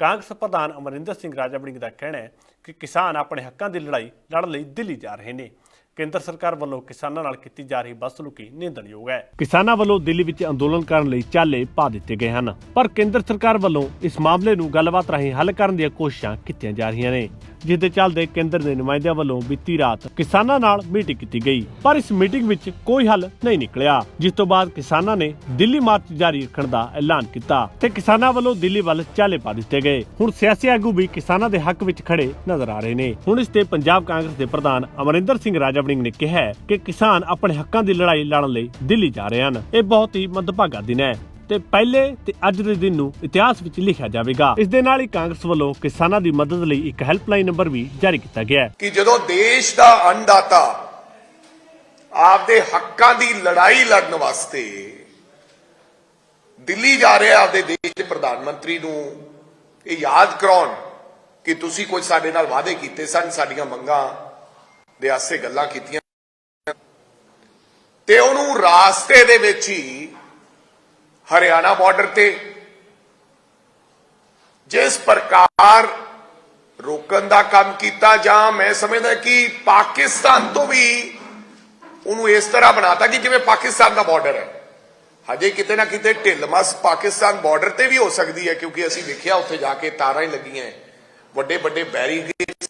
ਕਾਂਗਰਸ ਪ੍ਰਧਾਨ ਅਮਰਿੰਦਰ ਸਿੰਘ ਰਾਜਾ ਵੜਿੰਗ ਦਾ ਕਹਿਣਾ ਹੈ ਕਿ ਕਿਸਾਨ ਆਪਣੇ ਹੱਕਾਂ ਦੀ ਲੜਾਈ ਲੜਨ ਲਈ ਦਿੱਲੀ ਜਾ ਰਹੇ ਨੇ। ਕੇਂਦਰ ਸਰਕਾਰ ਵੱਲੋਂ ਕਿਸਾਨਾਂ ਨਾਲ ਕੀਤੀ ਜਾ ਰਹੀ ਬਦਸਲੂਕੀ ਨਿੰਦਣਯੋਗ ਹੈ। ਕਿਸਾਨਾਂ ਵੱਲੋਂ ਦਿੱਲੀ ਵਿੱਚ ਅੰਦੋਲਨ ਕਰਨ ਲਈ ਚਾਲੇ ਪਾ ਦਿੱਤੇ ਗਏ ਹਨ, ਪਰ ਕੇਂਦਰ ਸਰਕਾਰ ਵੱਲੋਂ ਇਸ ਮਾਮਲੇ ਨੂੰ ਗੱਲਬਾਤ ਰਾਹੀਂ ਹੱਲ ਕਰਨ ਦੀਆਂ ਕੋਸ਼ਿਸ਼ਾਂ ਕੀਤੀਆਂ ਜਾ ਰਹੀਆਂ ਨੇ ਜਿਸ ਦੇ ਚੱਲਦੇ ਕੇਂਦਰ ਦੇ ਨੁਮਾਇੰਦਿਆਂ ਵੱਲੋਂ ਬੀਤੀ ਰਾਤ ਕਿਸਾਨਾਂ ਨਾਲ ਮੀਟਿੰਗ ਕੀਤੀ ਗਈ, ਪਰ ਇਸ ਮੀਟਿੰਗ ਵਿੱਚ ਕੋਈ ਹੱਲ ਨਹੀਂ ਨਿਕਲਿਆ, ਜਿਸ ਤੋਂ ਬਾਅਦ ਕਿਸਾਨਾਂ ਨੇ ਦਿੱਲੀ ਮਾਰਚ ਜਾਰੀ ਰੱਖਣ ਦਾ ਐਲਾਨ ਕੀਤਾ ਤੇ ਕਿਸਾਨਾਂ ਵੱਲੋਂ ਦਿੱਲੀ ਵੱਲ ਚਾਲੇ ਪਾ ਦਿੱਤੇ ਗਏ। ਹੁਣ ਸਿਆਸੀ ਆਗੂ ਵੀ ਕਿਸਾਨਾਂ ਦੇ ਹੱਕ ਵਿੱਚ ਖੜੇ ਨਜ਼ਰ ਆ ਰਹੇ ਨੇ। ਹੁਣ ਇਸ ਤੇ ਪੰਜਾਬ ਕਾਂਗਰਸ ਦੇ ਪ੍ਰਧਾਨ ਅਮਰਿੰਦਰ ਸਿੰਘ ਰਾਜਾ ਵੜਿੰਗ ਨੇ ਕਿਹਾ ਹੈ ਕਿ ਕਿਸਾਨ ਆਪਣੇ ਹੱਕਾਂ ਦੀ ਲੜਾਈ ਲੜਨ ਲਈ ਦਿੱਲੀ ਜਾ ਰਹੇ ਹਨ। ਇਹ ਬਹੁਤ ਹੀ ਮੰਦਭਾਗਾ ਦਿਨ ਹੈ ਤੇ ਪਹਿਲੇ ਤੇ ਅੱਜ ਦੇ ਦਿਨ ਨੂੰ ਇਤਿਹਾਸ ਵਿੱਚ ਲਿਖਿਆ ਜਾਵੇਗਾ। ਇਸ ਦੇ ਨਾਲ ਹੀ ਕਾਂਗਰਸ ਵੱਲੋਂ ਕਿਸਾਨਾਂ ਦੀ ਮਦਦ ਲਈ ਇੱਕ ਹੈਲਪਲਾਈਨ ਨੰਬਰ ਵੀ ਜਾਰੀ ਕੀਤਾ ਗਿਆ ਹੈ। ਕਿ ਜਦੋਂ ਦੇਸ਼ ਦਾ ਅੰਨਦਾਤਾ ਆਪਦੇ ਹੱਕਾਂ ਦੀ ਲੜਾਈ ਲੜਨ ਵਾਸਤੇ ਦਿੱਲੀ ਜਾ ਰਿਹਾ ਆਪਦੇ ਦੇਸ਼ ਦੇ ਪ੍ਰਧਾਨ ਮੰਤਰੀ ਨੂੰ, ਇਹ ਯਾਦ ਕਰਾਉਣ ਕਿ ਤੁਸੀਂ ਕੁਝ ਸਾਡੇ ਨਾਲ ਵਾਅਦੇ ਕੀਤੇ ਸਨ, ਸਾਡੀਆਂ ਮੰਗਾਂ ਦੇ ਆਸੇ ਗੱਲਾਂ ਕੀਤੀਆਂ। ਤੇ ਉਹਨੂੰ ਰਾਸਤੇ ਦੇ ਵਿੱਚ ਹੀ ਹਰਿਆਣਾ ਬਾਰਡਰ ਤੇ ਜਿਸ ਪ੍ਰਕਾਰ ਰੋਕਣ ਦਾ ਕੰਮ ਕੀਤਾ ਜਾਂ ਮੈਂ ਸਮਝਦਾ ਕਿ ਪਾਕਿਸਤਾਨ ਤੋਂ ਵੀ ਉਹਨੂੰ ਇਸ ਤਰ੍ਹਾਂ ਬਣਾਤਾ ਕਿ ਜਿਵੇਂ ਪਾਕਿਸਤਾਨ ਦਾ ਬਾਰਡਰ ਹੈ। ਹਜੇ ਕਿਤੇ ਨਾ ਕਿਤੇ ਢਿੱਲਮਸ ਪਾਕਿਸਤਾਨ ਬਾਰਡਰ ਤੇ ਵੀ ਹੋ ਸਕਦੀ ਹੈ ਕਿਉਂਕਿ ਅਸੀਂ ਵੇਖਿਆ ਉੱਥੇ ਜਾ ਕੇ ਤਾਰਾਂ ਹੀ ਲੱਗੀਆਂ ਹੈ, ਵੱਡੇ ਵੱਡੇ ਬੈਰੀਗੇਡਸ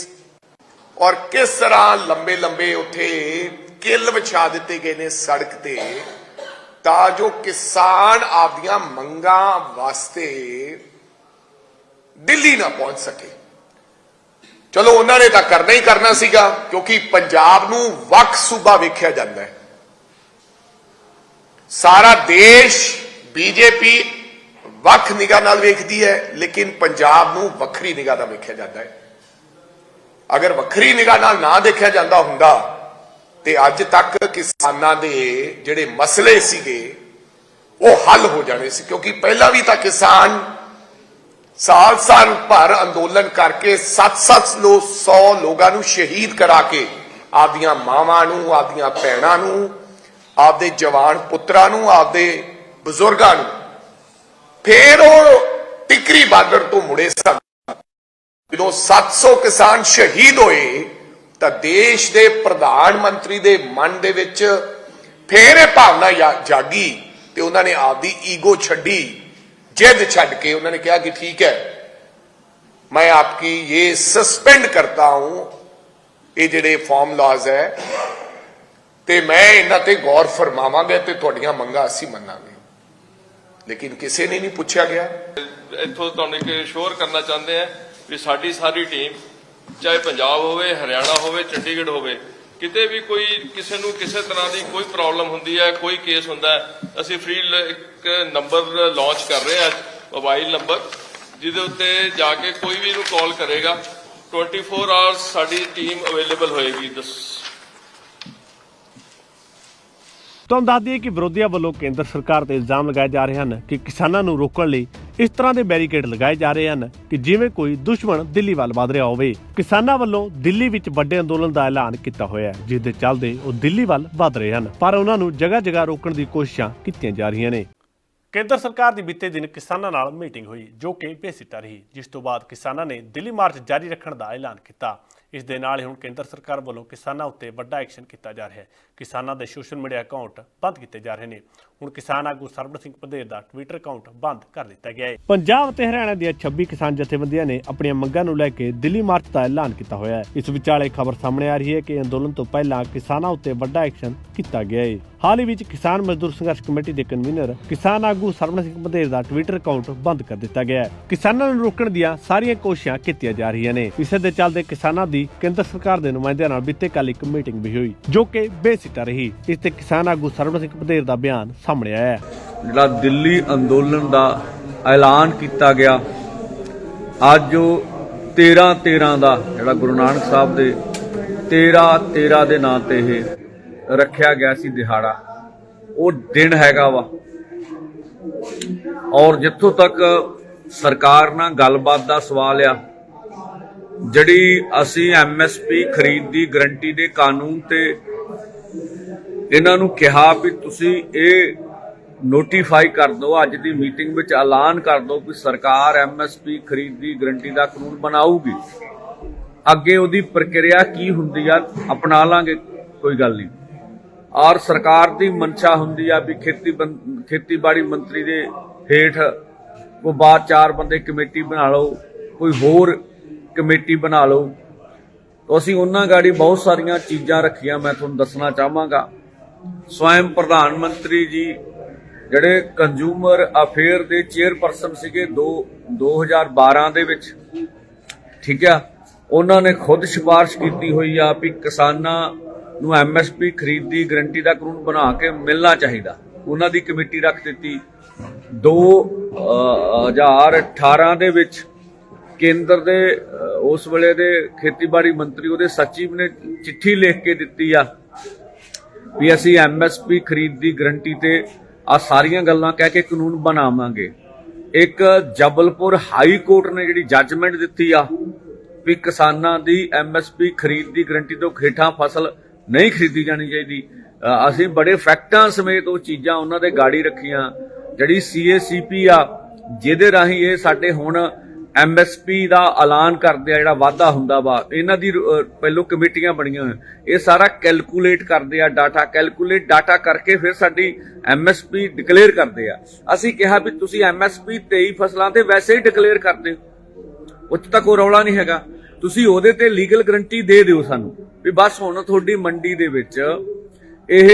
ਔਰ ਕਿਸ ਤਰ੍ਹਾਂ ਲੰਬੇ ਲੰਬੇ ਉੱਥੇ ਕਿੱਲ ਵਿਛਾ ਦਿੱਤੇ ਗਏ ਨੇ ਸੜਕ ਤੇ, ਤਾਂ ਜੋ ਕਿਸਾਨ ਆਪਦੀਆਂ ਮੰਗਾਂ ਵਾਸਤੇ ਦਿੱਲੀ ਨਾ ਪਹੁੰਚ ਸਕੇ। ਚਲੋ ਉਹਨਾਂ ਨੇ ਤਾਂ ਕਰਨਾ ਹੀ ਕਰਨਾ ਸੀਗਾ, ਕਿਉਂਕਿ ਪੰਜਾਬ ਨੂੰ ਵੱਖ ਸੂਬਾ ਵੇਖਿਆ ਜਾਂਦਾ ਹੈ। ਸਾਰਾ ਦੇਸ਼ ਬੀਜੇਪੀ ਵੱਖ ਨਿਗਾਹ ਨਾਲ ਵੇਖਦੀ ਹੈ, ਲੇਕਿਨ ਪੰਜਾਬ ਨੂੰ ਵੱਖਰੀ ਨਿਗਾਹ ਨਾਲ ਵੇਖਿਆ ਜਾਂਦਾ ਹੈ। ਅਗਰ ਵੱਖਰੀ ਨਿਗਾਹ ਨਾਲ ਨਾ ਦੇਖਿਆ ਜਾਂਦਾ ਹੁੰਦਾ, ਤੇ ਅੱਜ ਤੱਕ ਕਿਸਾਨਾਂ ਦੇ ਜਿਹੜੇ ਮਸਲੇ ਸੀਗੇ, ਉਹ ਹੱਲ ਹੋ ਜਾਣੇ ਸੀ। ਕਿਉਂਕਿ ਪਹਿਲਾਂ ਵੀ ਤਾਂ ਕਿਸਾਨ ਸਾਲ ਸਾਲ ਭਰ ਅੰਦੋਲਨ ਕਰਕੇ 7-7 ਲੋ 100 ਲੋਕਾਂ ਨੂੰ ਸ਼ਹੀਦ ਕਰਾ ਕੇ ਆਪਦੀਆਂ ਮਾਵਾਂ ਨੂੰ, ਆਪਦੀਆਂ ਭੈਣਾਂ ਨੂੰ, ਆਪਦੇ ਜਵਾਨ ਪੁੱਤਰਾਂ ਨੂੰ, ਆਪਦੇ ਬਜ਼ੁਰਗਾਂ ਨੂੰ ਫੇਰ ਉਹ ਟਿਕਰੀ ਬਾਰਡਰ ਤੋਂ ਮੁੜੇ ਸਨ। ਜਦੋਂ 700 ਕਿਸਾਨ ਸ਼ਹੀਦ ਹੋਏ, ਤਾਂ ਦੇਸ਼ ਦੇ ਪ੍ਰਧਾਨ ਮੰਤਰੀ ਦੇ ਮਨ ਦੇ ਵਿੱਚ ਫੇਰ ਇਹ ਭਾਵਨਾ ਜਾਗੀ ਤੇ ਉਹਨਾਂ ਨੇ ਆਪਦੀ ਈਗੋ ਛੱਡੀ, ਜਿੱਦ ਛੱਡ ਕੇ ਉਹਨਾਂ ਨੇ ਕਿਹਾ ਕਿ ਠੀਕ ਹੈ, ਮੈਂ ਆਪਕੀ ਇਹ ਸਸਪੈਂਡ ਕਰਤਾ ਹੂੰ, ਇਹ ਜਿਹੜੇ ਫਾਰਮ ਲਾਜ਼ ਹੈ, ਤੇ ਮੈਂ ਇਹਨਾਂ ਤੇ ਗੌਰ ਫਰਮਾਵਾਂਗੇ ਤੇ ਤੁਹਾਡੀਆਂ ਮੰਗਾਂ ਅਸੀਂ ਮੰਨਾਂਗੇ। ਲੇਕਿਨ ਕਿਸੇ ਨੇ ਨਹੀਂ ਪੁੱਛਿਆ ਗਿਆ। ਇੱਥੋਂ ਤੁਹਾਨੂੰ ਇੱਕ ਸ਼ੋਰ ਕਰਨਾ ਚਾਹੁੰਦੇ ਆ। ਵੀ ਸਾਡੀ ਸਾਰੀ ਟੀਮ, ਚਾਹੇ ਪੰਜਾਬ ਹੋਵੇ, ਹਰਿਆਣਾ ਹੋਵੇ, ਚੰਡੀਗੜ੍ਹ ਹੋਵੇ, ਕਿਤੇ ਵੀ ਕੋਈ ਕਿਸੇ ਨੂੰ ਕਿਸੇ ਤਰ੍ਹਾਂ ਦੀ ਕੋਈ ਪ੍ਰੋਬਲਮ ਹੁੰਦੀ ਹੈ, ਕੋਈ ਕੇਸ ਹੁੰਦਾ ਅਸੀਂ ਫ੍ਰੀ ਇੱਕ ਨੰਬਰ ਲਾਂਚ ਕਰ ਰਹੇ ਹਾਂ ਮੋਬਾਈਲ ਨੰਬਰ ਜਿਹਦੇ ਉੱਤੇ ਜਾ ਕੇ ਕੋਈ ਵੀ ਨੂੰ ਕਾਲ ਕਰੇਗਾ 24 ਆਵਰਸ ਸਾਡੀ ਟੀਮ ਅਵੇਲੇਬਲ ਹੋਏਗੀ, ਦਸ। ਤੁਹਾਨੂੰ ਦੱਸ ਦਈਏ ਕਿ ਵਿਰੋਧੀਆਂ ਵੱਲੋਂ ਕੇਂਦਰ ਸਰਕਾਰ ਤੇ ਇਲਜ਼ਾਮ ਲਗਾਏ ਜਾ ਰਹੇ ਹਨ ਕਿ ਕਿਸਾਨਾਂ ਨੂੰ ਰੋਕਣ ਲਈ ਇਸ ਤਰ੍ਹਾਂ ਦੇ ਬੈਰੀਕੇਡ ਲਗਾਏ ਜਾ ਰਹੇ ਹਨ ਕਿ ਜਿਵੇਂ ਕੋਈ ਦੁਸ਼ਮਣ ਦਿੱਲੀ ਵੱਲ ਵਧ ਰਿਹਾ ਹੋਵੇ। ਕਿਸਾਨਾਂ ਵੱਲੋਂ ਦਿੱਲੀ ਵਿੱਚ ਵੱਡੇ ਅੰਦੋਲਨ ਦਾ ਐਲਾਨ ਕੀਤਾ ਹੋਇਆ ਹੈ, ਜਿਸ ਦੇ ਚੱਲਦੇ ਉਹ ਦਿੱਲੀ ਵੱਲ ਵਧ ਰਹੇ ਹਨ। ਪਰ ਉਹਨਾਂ ਨੂੰ ਜਗ੍ਹਾ ਜਗ੍ਹਾ ਰੋਕਣ ਦੀ ਕੋਸ਼ਿਸ਼ਾਂ ਕੀਤੀਆਂ ਜਾ ਰਹੀਆਂ ਨੇ। ਕੇਂਦਰ ਸਰਕਾਰ ਦੀ ਬੀਤੇ ਦਿਨ ਕਿਸਾਨਾਂ ਨਾਲ ਮੀਟਿੰਗ ਹੋਈ, ਜੋ ਕਿ ਬੇਸਿੱਟਾ ਰਹੀ, ਜਿਸ ਤੋਂ ਬਾਅਦ ਕਿਸਾਨਾਂ ਨੇ ਦਿੱਲੀ ਮਾਰਚ ਜਾਰੀ ਰੱਖਣ ਦਾ ਐਲਾਨ ਕੀਤਾ। ਇਸ ਦੇ ਨਾਲ ਹੀ ਹੁਣ ਕੇਂਦਰ ਸਰਕਾਰ ਵੱਲੋਂ ਕਿਸਾਨਾਂ ਉੱਤੇ ਵੱਡਾ ਐਕਸ਼ਨ ਕੀਤਾ ਜਾ ਰਿਹਾ ਹੈ। ਕਿਸਾਨਾਂ ਦੇ ਸੋਸ਼ਲ ਮੀਡੀਆ ਅਕਾਊਂਟ ਬੰਦ ਕੀਤੇ ਜਾ ਰਹੇ ਨੇ। ਹੁਣ ਕਿਸਾਨ ਆਗੂ ਸਰਬਜੀਤ ਸਿੰਘ ਪੰਧੇਰ ਦਾ ਟਵਿੱਟਰ ਅਕਾਊਂਟ ਬੰਦ ਕਰ ਦਿੱਤਾ ਗਿਆ ਹੈ। ਪੰਜਾਬ ਤੇ ਹਰਿਆਣਾ ਦੀਆਂ 26 ਕਿਸਾਨ ਜਥੇਬੰਦੀਆਂ ਨੇ ਆਪਣੀਆਂ ਮੰਗਾਂ ਨੂੰ ਲੈ ਕੇ ਦਿੱਲੀ ਮਾਰਚ ਦਾ ਐਲਾਨ ਕੀਤਾ ਹੋਇਆ ਹੈ। ਇਸ ਵਿਚਾਲੇ ਖਬਰ ਸਾਹਮਣੇ ਆ ਰਹੀ ਹੈ ਕਿ ਅੰਦੋਲਨ ਤੋਂ ਪਹਿਲਾਂ ਕਿਸਾਨਾਂ ਉੱਤੇ ਵੱਡਾ ਐਕਸ਼ਨ ਕੀਤਾ ਗਿਆ ਹੈ। ਹਾਲ ਹੀ ਵਿੱਚ ਕਿਸਾਨ ਮਜ਼ਦੂਰ ਸੰਘਰਸ਼ ਕਮੇਟੀ ਦੇ ਕਨਵੀਨਰ ਕਿਸਾਨ ਆਗੂ ਸਰਵਣ ਸਿੰਘ ਪੰਧੇਰ ਦਾ ਟਵਿੱਟਰ ਅਕਾਊਂਟ ਬੰਦ ਕਰ ਦਿੱਤਾ ਗਿਆ ਹੈ। ਕਿਸਾਨਾਂ ਨੂੰ ਰੋਕਣ ਦੀਆਂ ਸਾਰੀਆਂ ਕੋਸ਼ਿਸ਼ਾਂ ਕੀਤੀਆਂ ਜਾ ਰਹੀਆਂ ਨੇ। ਇਸੇ ਦੇ ਚੱਲਦੇ ਕਿਸਾਨਾਂ ਦੀ ਕੇਂਦਰ ਸਰਕਾਰ ਦੇ ਨੁਮਾਇੰਦਿਆਂ ਨਾਲ ਬੀਤੇ ਕੱਲ ਇੱਕ ਮੀਟਿੰਗ ਵੀ ਹੋਈ, ਜੋ ਕਿ ਬੇਸਿਕ ਬੇਸਿੱਟਾ ਰਹੀ। ਇਸ ਤੇ ਕਿਸਾਨ ਆਗੂ ਸਰਵਣ ਸਿੰਘ ਪੰਧੇਰ ਦਾ ਬਿਆਨ ਸਾਹਮਣੇ ਆਇਆ ਹੈ। ਜਿਹੜਾ ਦਿੱਲੀ ਅੰਦੋਲਨ ਦਾ ਐਲਾਨ ਕੀਤਾ ਗਿਆ, ਅੱਜ ਉਹ 13 13 ਦਾ, ਜਿਹੜਾ ਗੁਰੂ ਨਾਨਕ ਸਾਹਿਬ ਦੇ 13 13 ਦੇ ਨਾਂ ਤੇ ਇਹ ਰੱਖਿਆ ਗਿਆ ਸੀ ਦਿਹਾੜਾ। ਉਹ ਦਿਨ ਹੈਗਾ ਵਾ। ਔਰ ਜਿੱਥੋਂ ਤੱਕ ਸਰਕਾਰ ਨਾਲ ਗੱਲਬਾਤ ਦਾ ਸਵਾਲ ਆ, ਜਿਹੜੀ ਅਸੀਂ ਐਮਐਸਪੀ ਖਰੀਦ ਦੀ ਗਰੰਟੀ ਦੇ ਕਾਨੂੰਨ ਤੇ ਇਹਨਾਂ ਨੂੰ ਕਿਹਾ ਵੀ ਤੁਸੀਂ ਇਹ ਨੋਟੀਫਾਈ ਕਰ ਦਿਓ, ਅੱਜ ਦੀ ਮੀਟਿੰਗ ਵਿੱਚ ਐਲਾਨ ਕਰ ਦਿਓ ਕਿ ਸਰਕਾਰ ਐਮਐਸਪੀ ਖਰੀਦ ਦੀ ਗਰੰਟੀ ਦਾ ਕਾਨੂੰਨ ਬਣਾਊਗੀ। ਅੱਗੇ ਉਹਦੀ ਪ੍ਰਕਿਰਿਆ ਕੀ ਹੁੰਦੀ ਆ, ਅਪਣਾ ਲਾਂਗੇ, ਕੋਈ ਗੱਲ ਨਹੀਂ। ਔਰ ਸਰਕਾਰ ਦੀ ਮਨਸ਼ਾ ਹੁੰਦੀ ਆ ਵੀ ਖੇਤੀ ਖੇਤੀਬਾੜੀ ਮੰਤਰੀ ਦੇ ਹੇਠ ਉਹ ਬਾਅਦ ਚਾਰ ਬੰਦੇ ਕਮੇਟੀ ਬਣਾ ਲਓ, ਕੋਈ ਹੋਰ ਕਮੇਟੀ ਬਣਾ ਲਓ। ਅਸੀਂ ਉਹਨਾਂ ਗਾੜੀ ਬਹੁਤ ਸਾਰੀਆਂ ਚੀਜ਼ਾਂ ਰੱਖੀਆਂ, ਮੈਂ ਤੁਹਾਨੂੰ ਦੱਸਣਾ ਚਾਹਾਂਗਾ। ਸਵੈਮ ਪ੍ਰਧਾਨ ਮੰਤਰੀ ਜੀ, ਜਿਹੜੇ ਕੰਜ਼ੂਮਰ ਅਫੇਅਰ ਦੇ ਚੇਅਰਪਰਸਨ ਸੀਗੇ 2 2012 ਦੇ ਵਿੱਚ, ਠੀਕ ਆ? ਉਹਨਾਂ ਨੇ ਖੁਦ ਸਿਫਾਰਿਸ਼ ਕੀਤੀ ਹੋਈ ਆ ਵੀ ਕਿਸਾਨਾਂ ਨੂੰ ਐਮਐਸਪੀ ਖਰੀਦ ਦੀ ਗਰੰਟੀ ਦਾ ਕਾਨੂੰਨ ਬਣਾ ਕੇ ਮਿਲਣਾ ਚਾਹੀਦਾ। ਉਹਨਾਂ ਦੀ ਕਮੇਟੀ ਰੱਖ ਦਿੱਤੀ। 2018 ਦੇ ਵਿੱਚ ਕੇਂਦਰ ਦੇ ਉਸ ਵੇਲੇ ਦੇ ਖੇਤੀਬਾੜੀ ਮੰਤਰੀ ਉਹਦੇ ਸਚਿਵ ਨੇ ਚਿੱਠੀ ਲਿਖ ਕੇ ਦਿੱਤੀ ਆ। ਵੀ ਅਸੀਂ ਐਮਐਸਪੀ ਖਰੀਦ ਦੀ ਗਰੰਟੀ ਤੇ ਆ ਸਾਰੀਆਂ ਗੱਲਾਂ ਕਹਿ ਕੇ ਕਾਨੂੰਨ ਬਣਾਵਾਂਗੇ। ਇੱਕ ਜਬਲਪੁਰ ਹਾਈ ਕੋਰਟ ਨੇ ਜਿਹੜੀ ਜੱਜਮੈਂਟ ਦਿੱਤੀ ਆ ਵੀ ਕਿਸਾਨਾਂ ਦੀ ਐਮਐਸਪੀ ਖਰੀਦ ਦੀ ਗਰੰਟੀ ਤੋਂ ਖੇਠਾਂ ਫਸਲ ਨਹੀਂ ਖਰੀਦੀ ਜਾਣੀ ਚਾਹੀਦੀ। ਅਸੀਂ ਬੜੇ ਫੈਕਟਾਂ ਸਮੇਤ ਉਹ ਚੀਜ਼ਾਂ ਉਹਨਾਂ ਦੇ ਗਾੜੀ ਰੱਖੀਆਂ। ਜਿਹੜੀ ਸੀਏਸੀਪੀ ਆ, ਜਿਹਦੇ ਰਾਹੀਂ ਇਹ ਸਾਡੇ ਹੁਣ ਐਮਐਸਪੀ ਦਾ ਐਲਾਨ ਕਰਦੇ ਆ, ਜਿਹੜਾ ਵਾਅਦਾ ਹੁੰਦਾ ਵਾ, ਇਹਨਾਂ ਦੀ ਪਹਿਲੋਂ ਕਮੇਟੀਆਂ ਬਣੀਆਂ ਹੋਈਆਂ। ਇਹ ਸਾਰਾ ਕੈਲਕੂਲੇਟ ਕਰਦੇ ਆ ਡਾਟਾ ਕੈਲਕੂਲੇਟ ਡਾਟਾ ਕਰਕੇ ਫਿਰ ਸਾਡੀ ਐਮਐਸਪੀ ਡਿਕਲੇਅਰ ਕਰਦੇ ਆ। ਅਸੀਂ ਕਿਹਾ ਵੀ ਤੁਸੀਂ ਐਮਐਸਪੀ 23 ਫਸਲਾਂ ਤੇ ਵੈਸੇ ਹੀ ਡਿਕਲੇਅਰ ਕਰਦੇ ਹੋ। ਉੱਥੇ ਤੱਕ ਕੋਈ ਰੌਲਾ ਨਹੀਂ ਹੈਗਾ। ਤੁਸੀਂ ਉਹਦੇ ਤੇ ਲੀਗਲ ਗਰੰਟੀ ਦੇ ਦਿਓ ਸਾਨੂੰ ਵੀ ਬਸ ਹੁਣ ਤੁਹਾਡੀ ਮੰਡੀ ਦੇ ਵਿੱਚ ਇਹ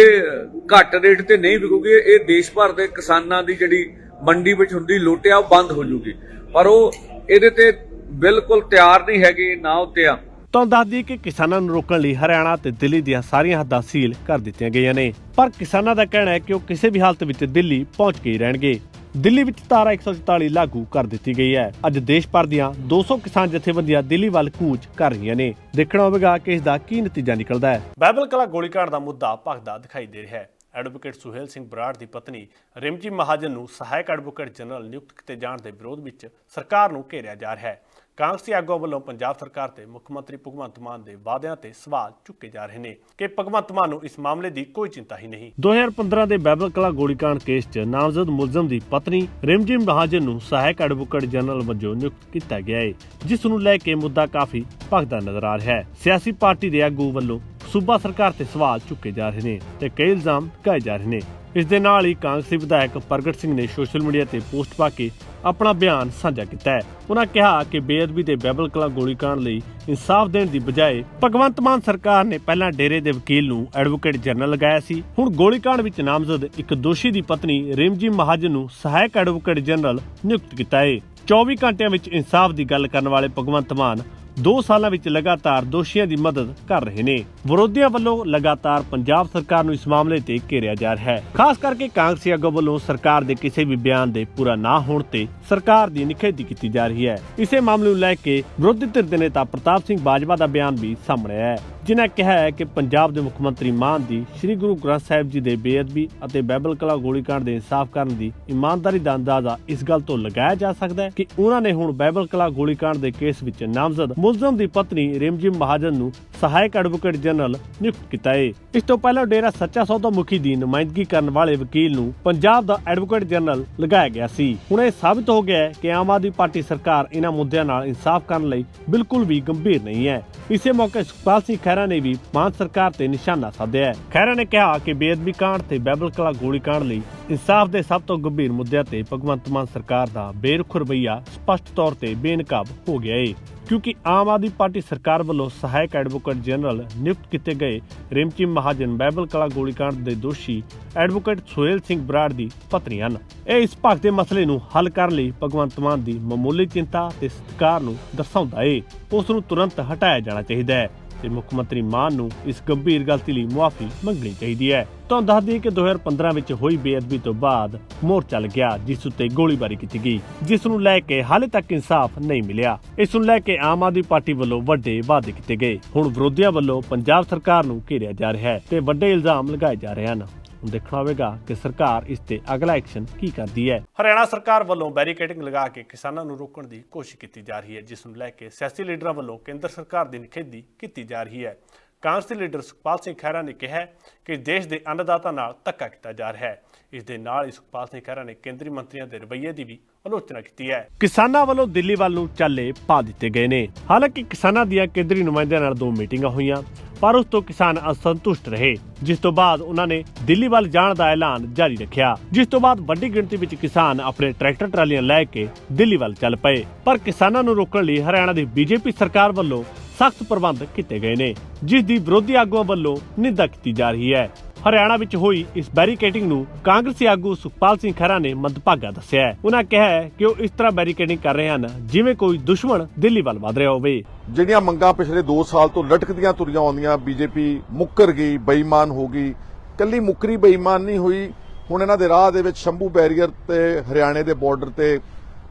ਘੱਟ ਰੇਟ ਤੇ ਨਹੀਂ ਵਿਕੂਗੀ, ਇਹ ਦੇਸ਼ ਭਰ ਦੇ ਕਿਸਾਨਾਂ ਦੀ ਜਿਹੜੀ ਮੰਡੀ ਵਿੱਚ ਹੁੰਦੀ ਲੋਟਿਆ ਉਹ ਬੰਦ ਹੋ ਜੂਗੀ। ਪਰ ਉਹ ਇਹਦੇ ਤੇ ਬਿਲਕੁਲ ਤਿਆਰ ਨਹੀਂ ਹੈਗੇ ਨਾ ਉਹ ਤਿਆ ਤੁਹਾਨੂੰ ਦੱਸ ਦਈਏ ਕਿ ਕਿਸਾਨਾਂ ਨੂੰ ਰੋਕਣ ਲਈ ਹਰਿਆਣਾ ਤੇ ਦਿੱਲੀ ਦੀਆਂ ਸਾਰੀਆਂ ਹੱਦਾਂ ਸੀਲ ਕਰ ਦਿੱਤੀਆਂ ਗਈਆਂ ਨੇ। ਪਰ ਕਿਸਾਨਾਂ ਦਾ ਕਹਿਣਾ ਹੈ ਕਿ ਉਹ ਕਿਸੇ ਵੀ ਹਾਲਤ ਵਿੱਚ ਦਿੱਲੀ ਪਹੁੰਚ ਕੇ ਹੀ ਰਹਿਣਗੇ। ਦਿੱਲੀ ਵਿੱਚ ਧਾਰਾ 144 ਲਾਗੂ ਕਰ ਦਿੱਤੀ ਗਈ ਹੈ। ਅੱਜ ਦੇਸ਼ ਭਰ ਦੀਆਂ 200 ਕਿਸਾਨ ਜਥੇਬੰਦੀਆਂ ਦਿੱਲੀ ਵੱਲ ਕੂਚ ਕਰ ਰਹੀਆਂ ਨੇ। ਦੇਖਣਾ ਹੋਵੇਗਾ ਕਿ ਇਸ ਦਾ ਕੀ ਨਤੀਜਾ ਨਿਕਲਦਾ ਹੈ। ਬਾਈਬਲ ਕਲਾ ਗੋਲੀकांड ਦਾ ਮੁੱਦਾ ਭਖਦਾ ਦਿਖਾਈ ਦੇ ਰਿਹਾ ਹੈ। ਐਡਵੋਕੇਟ ਸੁਹੇਲ ਸਿੰਘ ਬਰਾੜ ਦੀ ਪਤਨੀ ਰਿਮਜੀ ਮਹਾਜਨ ਨੂੰ ਸਹਾਇਕ ਐਡਵੋਕੇਟ ਜਨਰਲ ਨਿਯੁਕਤ ਕੀਤੇ ਜਾਣ ਦੇ ਵਿਰੋਧ ਵਿੱਚ ਸਰਕਾਰ ਨੂੰ ਘੇਰਿਆ ਜਾ ਰਿਹਾ ਹੈ। ਕਾਂਗਰਸੀ ਆਗੂਆਂ ਵੱਲੋਂ ਪੰਜਾਬ ਸਰਕਾਰ ਤੇ ਮੁੱਖ ਮੰਤਰੀ ਭਗਵੰਤ ਮਾਨ ਦੇ ਵਾਅਦਿਆਂ ਤੇ ਸਵਾਲ ਚੁੱਕੇ ਜਾ ਰਹੇ ਨੇ ਕਿ ਭਗਵੰਤ ਮਾਨ ਨੂੰ ਇਸ ਮਾਮਲੇ ਦੀ ਕੋਈ ਚਿੰਤਾ ਹੀ ਨਹੀਂ। 2015 ਦੇ ਬਾਈਬਲ ਕਲਾ ਗੋਲੀकांड ਕੇਸ 'ਚ ਨਾਮਜ਼ਦ ਮੁਲਜ਼ਮ ਦੀ ਪਤਨੀ ਰਿਮਜੀ ਮਹਾਜਨ ਨੂੰ ਸਹਾਇਕ ਐਡਵੋਕੇਟ ਜਨਰਲ ਵਜੋਂ ਨਿਯੁਕਤ ਕੀਤਾ ਗਿਆ ਹੈ ਜਿਸ ਨੂੰ ਲੈ ਕੇ ਮੁੱਦਾ ਕਾਫੀ ਭਖਦਾ ਨਜ਼ਰ ਆ ਰਿਹਾ ਹੈ। ਸਿਆਸੀ ਪਾਰਟੀ ਦੇ ਆਗੂ ਵੱਲੋਂ ਸੂਬਾ ਸਰਕਾਰ ਤੇ ਸਵਾਲ ਚੁੱਕੇ ਜਾ ਰਹੇ ਨੇ ਤੇ ਕਈ ਇਲਜ਼ਾਮ ਲਗਾਏ ਜਾ ਰਹੇ ਨੇ। ਇਸ ਦੇ ਨਾਲ ਹੀ ਕਾਂਗਰਸ ਵਿਧਾਇਕ ਪ੍ਰਗਟ ਸਿੰਘ ਨੇ ਸੋਸ਼ਲ ਮੀਡੀਆ ਤੇ ਪੋਸਟ ਪਾ ਕੇ ਆਪਣਾ ਬਿਆਨ ਸਾਂਝਾ ਕੀਤਾ ਹੈ। ਉਹਨਾਂ ਕਿਹਾ ਕਿ ਬੇਅਦਬੀ ਤੇ ਬੈਬਲ ਕਲਾ ਗੋਲੀਕਾਂਡ ਲਈ ਇਨਸਾਫ ਦੇਣ ਦੀ ਬਜਾਏ ਭਗਵੰਤ ਮਾਨ ਸਰਕਾਰ ਨੇ ਪਹਿਲਾਂ ਡੇਰੇ ਦੇ ਵਕੀਲ ਨੂੰ ਐਡਵੋਕੇਟ ਜਨਰਲ ਲਗਾਇਆ ਸੀ। ਹੁਣ ਗੋਲੀਕਾਂਡ ਵਿੱਚ ਨਾਮਜ਼ਦ ਇੱਕ ਦੋਸ਼ੀ ਦੀ ਪਤਨੀ ਰਿਮਜੀ ਮਹਾਜਨ ਨੂੰ ਸਹਾਇਕ ਐਡਵੋਕੇਟ ਜਨਰਲ ਨਿਯੁਕਤ ਕੀਤਾ ਹੈ। 24 ਘੰਟਿਆਂ ਵਿੱਚ ਇਨਸਾਫ ਦੀ ਗੱਲ ਕਰਨ ਵਾਲੇ ਭਗਵੰਤ ਮਾਨ 2 ਸਾਲਾਂ ਵਿੱਚ ਲਗਾਤਾਰ ਦੋਸ਼ੀਆਂ ਦੀ ਮਦਦ ਕਰ ਰਹੇ ਨੇ। ਵਿਰੋਧੀਆਂ ਵੱਲੋਂ ਲਗਾਤਾਰ ਪੰਜਾਬ ਸਰਕਾਰ ਨੂੰ ਇਸ ਮਾਮਲੇ ਤੇ ਘੇਰਿਆ ਜਾ ਰਿਹਾ ਹੈ। ਖਾਸ ਕਰਕੇ ਕਾਂਗਰਸੀ ਆਗੂ ਵੱਲੋਂ ਸਰਕਾਰ ਦੇ ਕਿਸੇ ਵੀ ਬਿਆਨ ਦੇ ਪੂਰਾ ਨਾ ਹੋਣ ਤੇ ਸਰਕਾਰ ਦੀ ਨਿਖੇਧੀ ਕੀਤੀ ਜਾ ਰਹੀ ਹੈ। ਇਸੇ ਮਾਮਲੇ ਨੂੰ ਲੈ ਕੇ ਵਿਰੋਧੀ ਧਿਰ ਦੇ ਨੇਤਾ ਪ੍ਰਤਾਪ ਸਿੰਘ ਬਾਜਵਾ ਦਾ ਬਿਆਨ ਵੀ ਸਾਹਮਣੇ ਆਇਆ ਹੈ। ਜਿਨ੍ਹਾਂ ਕਿਹਾ ਹੈ ਕਿ ਪੰਜਾਬ ਦੇ ਮੁੱਖ ਮੰਤਰੀ ਮਾਨ ਦੀ ਸ੍ਰੀ ਗੁਰੂ ਗ੍ਰੰਥ ਸਾਹਿਬ ਜੀ ਦੇ ਬੇਅਦਬੀ ਅਤੇ ਬਾਈਬਲ ਕਲਾ ਗੋਲੀकांड ਦੇ ਇਨਸਾਫ ਕਰਨ ਦੀ ਇਮਾਨਦਾਰੀ ਦਾ ਅੰਦਾਜ਼ਾ ਇਸ ਗੱਲ ਤੋਂ ਲਗਾਇਆ ਜਾ ਸਕਦਾ ਹੈ ਕਿ ਉਹਨਾਂ ਨੇ ਹੁਣ ਬਾਈਬਲ ਕਲਾ ਗੋਲੀकांड ਦੇ ਕੇਸ ਵਿੱਚ ਨਾਮਜ਼ਦ ਮੁਲਜ਼ਮ ਦੀ ਪਤਨੀ ਰਿਮਜਿਮ ਮਹਾਜਨ ਨੂੰ ਸਹਾਇਕ ਐਡਵੋਕੇਟ ਜਨਰਲ ਨਿਯੁਕਤ ਕੀਤਾ ਹੈ। ਇਸ ਤੋਂ ਪਹਿਲਾਂ ਡੇਰਾ ਸੱਚਾ ਸੌਦਾ ਮੁਖੀ ਦੀ ਨੁਮਾਇੰਦਗੀ ਕਰਨ ਵਾਲੇ ਵਕੀਲ ਨੂੰ ਪੰਜਾਬ ਦਾ ਐਡਵੋਕੇਟ ਜਨਰਲ ਲਗਾਇਆ ਗਿਆ ਸੀ। ਹੁਣ ਇਹ ਸਾਬਤ ਹੋ ਗਿਆ ਹੈ ਕਿ ਆਮ ਆਦਮੀ ਪਾਰਟੀ ਸਰਕਾਰ ਇਹਨਾਂ ਮੁੱਦਿਆਂ ਨਾਲ ਇਨਸਾਫ ਕਰਨ ਲਈ ਬਿਲਕੁਲ ਵੀ ਗੰਭੀਰ ਨਹੀਂ ਹੈ। ਇਸੇ ਮੌਕੇ ਸੁਖਪਾਲ ਸਿੰਘ ਖਹਿਰਾ ਨੇ ਵੀ ਮਾਨ ਸਰਕਾਰ ਤੇ ਨਿਸ਼ਾਨਾ ਸਾਧਿਆ ਹੈ। ਖਹਿਰਾ ਨੇ ਕਿਹਾ ਕਿ ਬੇਅਦਬੀ ਕਾਂਡ ਤੇ ਬੈਬਲ ਕਲਾ ਗੋਲੀ ਕਾਂਡ ਲਈ ਇਨਸਾਫ ਦੇ ਸਭ ਤੋਂ ਗੰਭੀਰ ਮੁੱਦਿਆਂ ਤੇ ਭਗਵੰਤ ਮਾਨ ਸਰਕਾਰ ਦਾ ਬੇਰੁਖ ਰਵੱਈਆ ਸਪਸ਼ਟ ਤੌਰ ਤੇ ਬੇਨਕਾਬ ਹੋ ਗਿਆ ਹੈ ਕਿਉਂਕਿ ਆਮ ਆਦਮੀ ਪਾਰਟੀ ਸਰਕਾਰ ਵੱਲੋਂ ਸਹਾਇਕ ਐਡਵੋਕੇਟ ਜਨਰਲ ਨਿਯੁਕਤ ਕੀਤੇ ਗਏ ਰਿਮਚੀ ਮਹਾਜਨ ਬਾਈਬਲ ਕਲਾ ਗੋਲੀकांड ਦੇ ਦੋਸ਼ੀ ਐਡਵੋਕੇਟ ਸੁਹੇਲ ਸਿੰਘ ਬਰਾੜ ਦੀ ਪਤਨੀ ਹਨ। ਇਹ ਇਸ ਭਾਗ ਦੇ ਮਸਲੇ ਨੂੰ ਹੱਲ ਕਰਨ ਲਈ ਭਗਵੰਤ ਮਾਨ ਦੀ ਮਾਮੂਲੀ ਚਿੰਤਾ ਤੇ ਸਤਿਕਾਰ ਨੂੰ ਦਰਸਾਉਂਦਾ ਹੈ ਉਸ ਨੂੰ ਤੁਰੰਤ ਹਟਾਇਆ ਜਾਣਾ ਚਾਹੀਦਾ ਹੈ। ਤੇ ਮੁੱਖ ਮੰਤਰੀ ਮਾਨ ਨੂੰ ਇਸ ਗੰਭੀਰ ਗਲਤੀ ਲਈ ਮੁਆਫੀ ਮੰਗਣੀ ਚਾਹੀਦੀ ਹੈ। ਤੁਹਾਨੂੰ ਦੱਸ ਦਈਏ ਕਿ 2015 ਵਿੱਚ ਹੋਈ ਬੇਅਦਬੀ ਤੋਂ ਬਾਅਦ ਮੋਰਚਾ ਲੱਗਿਆ, ਜਿਸ ਉੱਤੇ ਗੋਲੀਬਾਰੀ ਕੀਤੀ ਗਈ, ਜਿਸ ਨੂੰ ਲੈ ਕੇ ਹਾਲੇ ਤੱਕ ਇਨਸਾਫ ਨਹੀਂ ਮਿਲਿਆ। ਇਸ ਨੂੰ ਲੈ ਕੇ ਆਮ ਆਦਮੀ ਪਾਰਟੀ ਵੱਲੋਂ ਵੱਡੇ ਵਾਅਦੇ ਕੀਤੇ ਗਏ। ਹੁਣ ਵਿਰੋਧੀਆਂ ਵੱਲੋਂ ਪੰਜਾਬ ਸਰਕਾਰ ਨੂੰ ਘੇਰਿਆ ਜਾ ਰਿਹਾ ਹੈ ਤੇ ਵੱਡੇ ਇਲਜ਼ਾਮ ਲਗਾਏ ਜਾ ਰਹੇ ਹਨ। ਹੁਣ ਦੇਖਣਾ ਹੋਵੇਗਾ ਕਿ ਸਰਕਾਰ ਇਸ ਤੇ ਅਗਲਾ ਐਕਸ਼ਨ ਕੀ ਕਰਦੀ ਹੈ। ਹਰਿਆਣਾ ਸਰਕਾਰ ਵੱਲੋਂ ਬੈਰੀਕੇਡਿੰਗ ਲਗਾ ਕੇ ਕਿਸਾਨਾਂ ਨੂੰ ਰੋਕਣ ਦੀ ਕੋਸ਼ਿਸ਼ ਕੀਤੀ ਜਾ ਰਹੀ ਹੈ, ਜਿਸ ਨੂੰ ਲੈ ਕੇ ਸਿਆਸੀ ਲੀਡਰਾਂ ਵੱਲੋਂ ਕੇਂਦਰ ਸਰਕਾਰ ਦੀ ਨਿਖੇਧੀ ਕੀਤੀ ਜਾ ਰਹੀ ਹੈ। ਕਾਂਗਰਸੀ ਲੀਡਰ ਸੁਖਪਾਲ ਸਿੰਘ ਖਹਿਰਾ ਨੇ ਕਿਹਾ ਕਿ ਦੇਸ਼ ਦੇ ਅੰਨਦਾਤਾ ਨਾਲ ਧੱਕਾ ਕੀਤਾ ਜਾ ਰਿਹਾ ਹੈ। ਇਸ ਦੇ ਨਾਲ ਹੀ ਸੁਖਪਾਲ ਸਿੰਘ ਖਹਿਰਾ ਨੇ ਕੇਂਦਰੀ ਮੰਤਰੀਆਂ ਦੇ ਰਵੱਈਏ ਦੀ ਵੀ ਆਲੋਚਨਾ ਕੀਤੀ ਹੈ। ਕਿਸਾਨਾਂ ਵੱਲੋਂ ਦਿੱਲੀ ਵੱਲ ਨੂੰ ਚਾਲੇ ਪਾ ਦਿੱਤੇ ਗਏ ਨੇ। ਹਾਲਾਂਕਿ ਕਿਸਾਨਾਂ ਦੀਆਂ ਕੇਂਦਰੀ ਨੁਮਾਇੰਦਿਆਂ ਨਾਲ ਦੋ ਮੀਟਿੰਗਾਂ ਹੋਈਆਂ, ਪਰ ਉਸ ਤੋਂ ਕਿਸਾਨ ਅਸੰਤੁਸ਼ਟ ਰਹੇ, ਜਿਸ ਤੋਂ ਬਾਅਦ ਉਹਨਾਂ ਨੇ ਦਿੱਲੀ ਵੱਲ ਜਾਣ ਦਾ ਐਲਾਨ ਜਾਰੀ ਰੱਖਿਆ। ਜਿਸ ਤੋਂ ਬਾਅਦ ਵੱਡੀ ਗਿਣਤੀ ਵਿੱਚ ਕਿਸਾਨ ਆਪਣੇ ਟਰੈਕਟਰ ਟਰਾਲੀਆਂ ਲੈ ਕੇ ਦਿੱਲੀ ਵੱਲ ਚੱਲ ਪਏ। ਪਰ ਕਿਸਾਨਾਂ ਨੂੰ ਰੋਕਣ ਲਈ ਹਰਿਆਣਾ ਦੀ ਬੀਜੇਪੀ ਸਰਕਾਰ ਵੱਲੋਂ ਸਖਤ ਪ੍ਰਬੰਧ ਕੀਤੇ ਗਏ ਨੇ ਜਿਸ ਦੀ ਵਿਰੋਧੀ ਆਗੂਆਂ ਵੱਲੋਂ ਨਿੰਦਾ ਕੀਤੀ ਜਾ ਰਹੀ ਹੈ। ਹਰਿਆਣਾ ਵਿੱਚ ਹੋਈ ਇਸ ਬੈਰੀਕੇਡਿੰਗ ਨੂੰ ਕਾਂਗਰਸੀ ਆਗੂ ਸੁਖਪਾਲ ਸਿੰਘ ਖਹਿਰਾ ਨੇ ਮੰਦਭਾਗਾ ਦੱਸਿਆ ਹੈ। ਉਹਨਾਂ ਕਿਹਾ ਹੈ ਕਿ ਉਹ ਇਸ ਤਰ੍ਹਾਂ ਬੈਰੀਕੇਡਿੰਗ ਕਰ ਰਹੇ ਹਨ, ਜਿਵੇਂ ਕੋਈ ਦੁਸ਼ਮਣ ਦਿੱਲੀ ਵੱਲ ਵਧ ਰਿਹਾ ਹੋਵੇ। ਜਿਹੜੀਆਂ ਮੰਗਾਂ ਪਿਛਲੇ 2 ਸਾਲ ਤੋਂ ਲਟਕਦੀਆਂ ਤੁਰੀਆਂ ਆਉਂਦੀਆਂ, ਬੀਜੇਪੀ ਮੁੱਕਰ ਗਈ, ਬੇਈਮਾਨ ਹੋ ਗਈ। ਕੱਲੀ ਮੁੱਕਰੀ ਬੇਈਮਾਨ ਨਹੀਂ ਹੋਈ। ਹੁਣ ਇਹਨਾਂ ਦੇ ਰਾਹ ਦੇ ਵਿੱਚ ਸ਼ੰਭੂ ਬੈਰੀਅਰ ਤੇ ਹਰਿਆਣੇ ਦੇ ਬਾਰਡਰ ਤੇ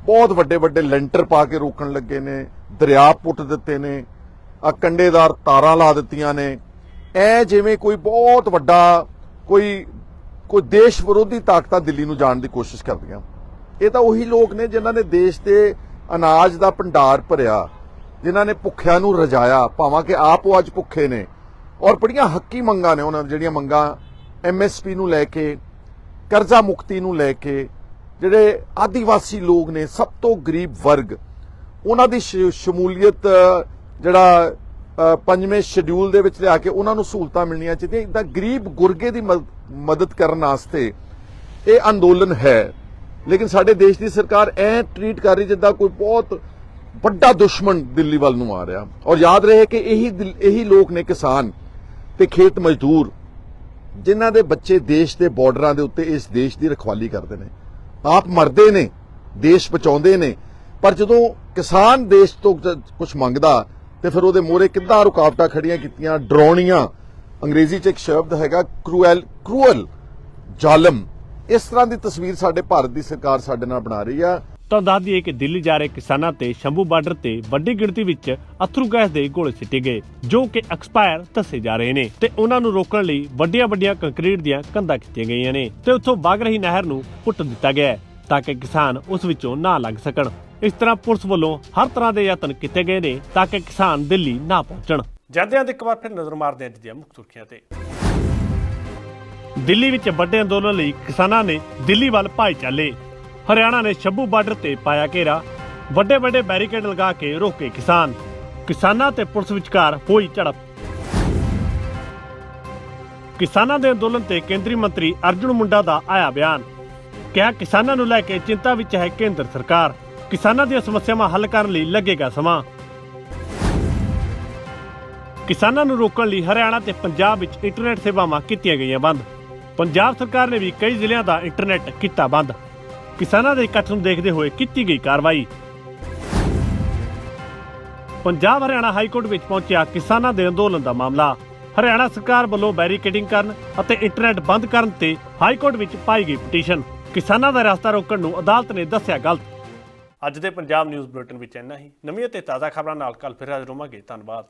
ਬਹੁਤ ਵੱਡੇ ਵੱਡੇ ਲੈਂਟਰ ਪਾ ਕੇ ਰੋਕਣ ਲੱਗੇ ਨੇ, ਦਰਿਆ ਪੁੱਟ ਦਿੱਤੇ ਨੇ। ਆ ਕੰਡੇਦਾਰ ਤਾਰਾਂ ਲਾ ਦਿੱਤੀਆਂ ਨੇ। ਐ ਜਿਵੇਂ ਕੋਈ ਬਹੁਤ ਵੱਡਾ ਕੋਈ ਕੋਈ ਦੇਸ਼ ਵਿਰੋਧੀ ਤਾਕਤਾਂ ਦਿੱਲੀ ਨੂੰ ਜਾਣ ਦੀ ਕੋਸ਼ਿਸ਼ ਕਰਦੀਆਂ। ਇਹ ਤਾਂ ਉਹੀ ਲੋਕ ਨੇ ਜਿਨ੍ਹਾਂ ਨੇ ਦੇਸ਼ ਦੇ ਅਨਾਜ ਦਾ ਭੰਡਾਰ ਭਰਿਆ, ਜਿਨ੍ਹਾਂ ਨੇ ਭੁੱਖਿਆਂ ਨੂੰ ਰਜਾਇਆ, ਭਾਵਾਂ ਕਿ ਆਪ ਉਹ ਅੱਜ ਭੁੱਖੇ ਨੇ। ਔਰ ਬੜੀਆਂ ਹੱਕੀ ਮੰਗਾਂ ਨੇ ਉਹਨਾਂ ਜਿਹੜੀਆਂ ਮੰਗਾਂ ਐਮਐਸਪੀ ਨੂੰ ਲੈ ਕੇ, ਕਰਜ਼ਾ ਮੁਕਤੀ ਨੂੰ ਲੈ ਕੇ, ਜਿਹੜੇ ਆਦੀਵਾਸੀ ਲੋਕ ਨੇ, ਸਭ ਤੋਂ ਗਰੀਬ ਵਰਗ, ਉਹਨਾਂ ਦੀ ਸ਼- ਸ਼ਮੂਲੀਅਤ ਜਿਹੜਾ ਪੰਜਵੇਂ ਸ਼ਡਿਊਲ ਦੇ ਵਿੱਚ ਲਿਆ ਕੇ ਉਹਨਾਂ ਨੂੰ ਸਹੂਲਤਾਂ ਮਿਲਣੀਆਂ ਚਾਹੀਦੀਆਂ। ਇਦਾਂ ਗਰੀਬ ਗੁਰਗੇ ਦੀ ਮਦ- ਮਦਦ ਕਰਨ ਵਾਸਤੇ ਇਹ ਅੰਦੋਲਨ ਹੈ। ਲੇਕਿਨ ਸਾਡੇ ਦੇਸ਼ ਦੀ ਸਰਕਾਰ ਐ ਟਰੀਟ ਕਰ ਰਹੀ ਜਿੱਦਾਂ ਕੋਈ ਬਹੁਤ ਵੱਡਾ ਦੁਸ਼ਮਣ ਦਿੱਲੀ ਵੱਲ ਨੂੰ ਆ ਰਿਹਾ। ਔਰ ਯਾਦ ਰਹੇ ਕਿ ਇਹੀ ਇਹੀ ਲੋਕ ਨੇ ਕਿਸਾਨ ਤੇ ਖੇਤ ਮਜ਼ਦੂਰ, ਜਿਨ੍ਹਾਂ ਦੇ ਬੱਚੇ ਦੇਸ਼ ਦੇ ਬਾਰਡਰਾਂ ਦੇ ਉੱਤੇ ਇਸ ਦੇਸ਼ ਦੀ ਰਖਵਾਲੀ ਕਰਦੇ ਨੇ। ਆਪ ਮਰਦੇ ਨੇ, ਦੇਸ਼ ਬਚਾਉਂਦੇ ਨੇ। ਪਰ ਜਦੋਂ ਕਿਸਾਨ ਦੇਸ਼ ਤੋਂ ਕੁਝ ਮੰਗਦਾ ਤੇ ਫਿਰ ਉਹਦੇ ਮੋਰੇ ਕਿੱਦਾਂ ਰੁਕਾਵਟਾਂ ਖੜੀਆਂ ਕੀਤੀਆਂ, ਡਰਾਉਣੀਆਂ। ਅੰਗਰੇਜ਼ੀ 'ਚ ਇੱਕ ਸ਼ਬਦ ਹੈਗਾ ਕਰੂਅਲ ਕਰੂਅਲ, ਜ਼ਾਲਮ। ਇਸ ਤਰ੍ਹਾਂ ਦੀ ਤਸਵੀਰ ਸਾਡੇ ਭਾਰਤ ਦੀ ਸਰਕਾਰ ਸਾਡੇ ਨਾਲ ਬਣਾ ਰਹੀ ਆ। ਤੁਹਾਨੂੰ ਦੱਸ ਦਈਏ ਕਿ ਦਿੱਲੀ ਜਾ ਰਹੇ ਕਿਸਾਨਾਂ ਤੇ ਸ਼ੰਭੂ ਬਾਰਡਰ ਤੇ ਵੱਡੀ ਗਿਣਤੀ ਵਿੱਚ ਅਥਰੂ ਗੈਸ ਦੇ ਗੋਲੇ ਸਿੱਟੇ ਗਏ, ਜੋ ਕਿ ਐਕਸਪਾਇਰ ਦੱਸੇ ਜਾ ਰਹੇ ਨੇ ਤੇ ਉਹਨਾਂ ਨੂੰ ਰੋਕਣ ਲਈ ਵੱਡੀਆਂ-ਵੱਡੀਆਂ ਕੰਕਰੀਟ ਦੀਆਂ ਕੰਧਾਂ ਕੀਤੀਆਂ ਗਈਆਂ ਨੇ ਤੇ ਉੱਥੋਂ ਵਗ ਰਹੀ ਨਹਿਰ ਨੂੰ ਪੁੱਟ ਦਿੱਤਾ ਗਿਆ ਤਾਂ ਕਿ ਕਿਸਾਨ ਉਸ ਵਿੱਚੋਂ ਨਾ ਲੰਘ ਸਕਣ। ਇਸ ਤਰ੍ਹਾਂ ਪੁਲਿਸ ਵੱਲੋਂ ਹਰ ਤਰ੍ਹਾਂ ਦੇ ਯਤਨ ਕੀਤੇ ਗਏ ਨੇ ਤਾਂ ਕਿ ਕਿਸਾਨ ਦਿੱਲੀ ਨਾ ਪਹੁੰਚਣ। ਜਾਂਦਿਆਂ ਦੇ ਇੱਕ ਵਾਰ ਫਿਰ ਨਜ਼ਰ ਮਾਰਦੇ ਹਾਂ ਅੱਜ ਦੀਆਂ ਮੁੱਖ ਸੁਰਖੀਆਂ ਤੇ। ਦਿੱਲੀ ਵਿੱਚ ਵੱਡੇ ਅੰਦੋਲਨ ਲਈ ਕਿਸਾਨਾਂ ਨੇ ਦਿੱਲੀ ਵੱਲ ਭਾਈ ਚਾਲੇ ਹਰਿਆਣਾ ਨੇ ਸ਼ੰਭੂ ਬਾਰਡਰ ਤੇ ਪਾਇਆ ਘੇਰਾ। ਵੱਡੇ ਵੱਡੇ ਬੈਰੀਕੇਡ ਲਗਾ ਕੇ ਰੋਕੇ ਕਿਸਾਨ। ਕਿਸਾਨਾਂ ਤੇ ਪੁਲਿਸ ਵਿਚਕਾਰ ਹੋਈ ਝੜਪ। ਕਿਸਾਨਾਂ ਦੇ ਅੰਦੋਲਨ ਤੇ ਕੇਂਦਰੀ ਮੰਤਰੀ ਅਰਜੁਨ ਮੁੰਡਾ ਦਾ ਆਇਆ ਬਿਆਨ। ਕਿਹਾ ਕਿਸਾਨਾਂ ਨੂੰ ਲੈ ਕੇ ਚਿੰਤਾ ਵਿੱਚ ਹੈ ਕੇਂਦਰ ਸਰਕਾਰ। ਕਿਸਾਨਾਂ ਦੀਆਂ ਸਮੱਸਿਆਵਾਂ ਹੱਲ ਕਰਨ ਲਈ ਲੱਗੇਗਾ ਸਮਾਂ। ਕਿਸਾਨਾਂ ਨੂੰ ਰੋਕਣ ਲਈ ਹਰਿਆਣਾ ਤੇ ਪੰਜਾਬ ਵਿੱਚ ਇੰਟਰਨੈਟ ਸੇਵਾਵਾਂ ਕੀਤੀਆਂ ਗਈਆਂ ਬੰਦ। ਪੰਜਾਬ ਸਰਕਾਰ ਨੇ ਵੀ ਕਈ ਜ਼ਿਲ੍ਹਿਆਂ ਦਾ ਇੰਟਰਨੈਟ ਕੀਤਾ ਬੰਦ। ਕਿਸਾਨਾਂ ਦੇ ਇਕੱਠ ਨੂੰ ਦੇਖਦੇ ਹੋਏ ਕੀਤੀ ਗਈ ਕਾਰਵਾਈ। ਪੰਜਾਬ ਹਰਿਆਣਾ ਹਾਈ ਕੋਰਟ ਵਿੱਚ ਪਹੁੰਚਿਆ ਕਿਸਾਨਾਂ ਦੇ ਅੰਦੋਲਨ ਦਾ ਮਾਮਲਾ। ਹਰਿਆਣਾ ਸਰਕਾਰ ਵੱਲੋਂ ਬੈਰੀਕੇਡਿੰਗ ਕਰਨ ਅਤੇ ਇੰਟਰਨੈਟ ਬੰਦ ਕਰਨ ਤੇ ਹਾਈ ਕੋਰਟ ਵਿੱਚ ਪਾਈ ਗਈ ਪਟੀਸ਼ਨ। ਕਿਸਾਨਾਂ ਦਾ ਰਸਤਾ ਰੋਕਣ ਨੂੰ ਅਦਾਲਤ ਨੇ ਦੱਸਿਆ ਗਲਤ। ਅੱਜ ਦੇ ਪੰਜਾਬ ਨਿਊਜ਼ ਬੁਲੇਟਿਨ ਵਿੱਚ ਇੰਨਾ ਹੀ। ਨਵੀਆਂ ਤੇ ਤਾਜ਼ਾ ਖਬਰਾਂ ਨਾਲ ਕੱਲ ਫਿਰ ਹਾਜ਼ਰ ਹੋਵਾਂਗੇ। ਧੰਨਵਾਦ।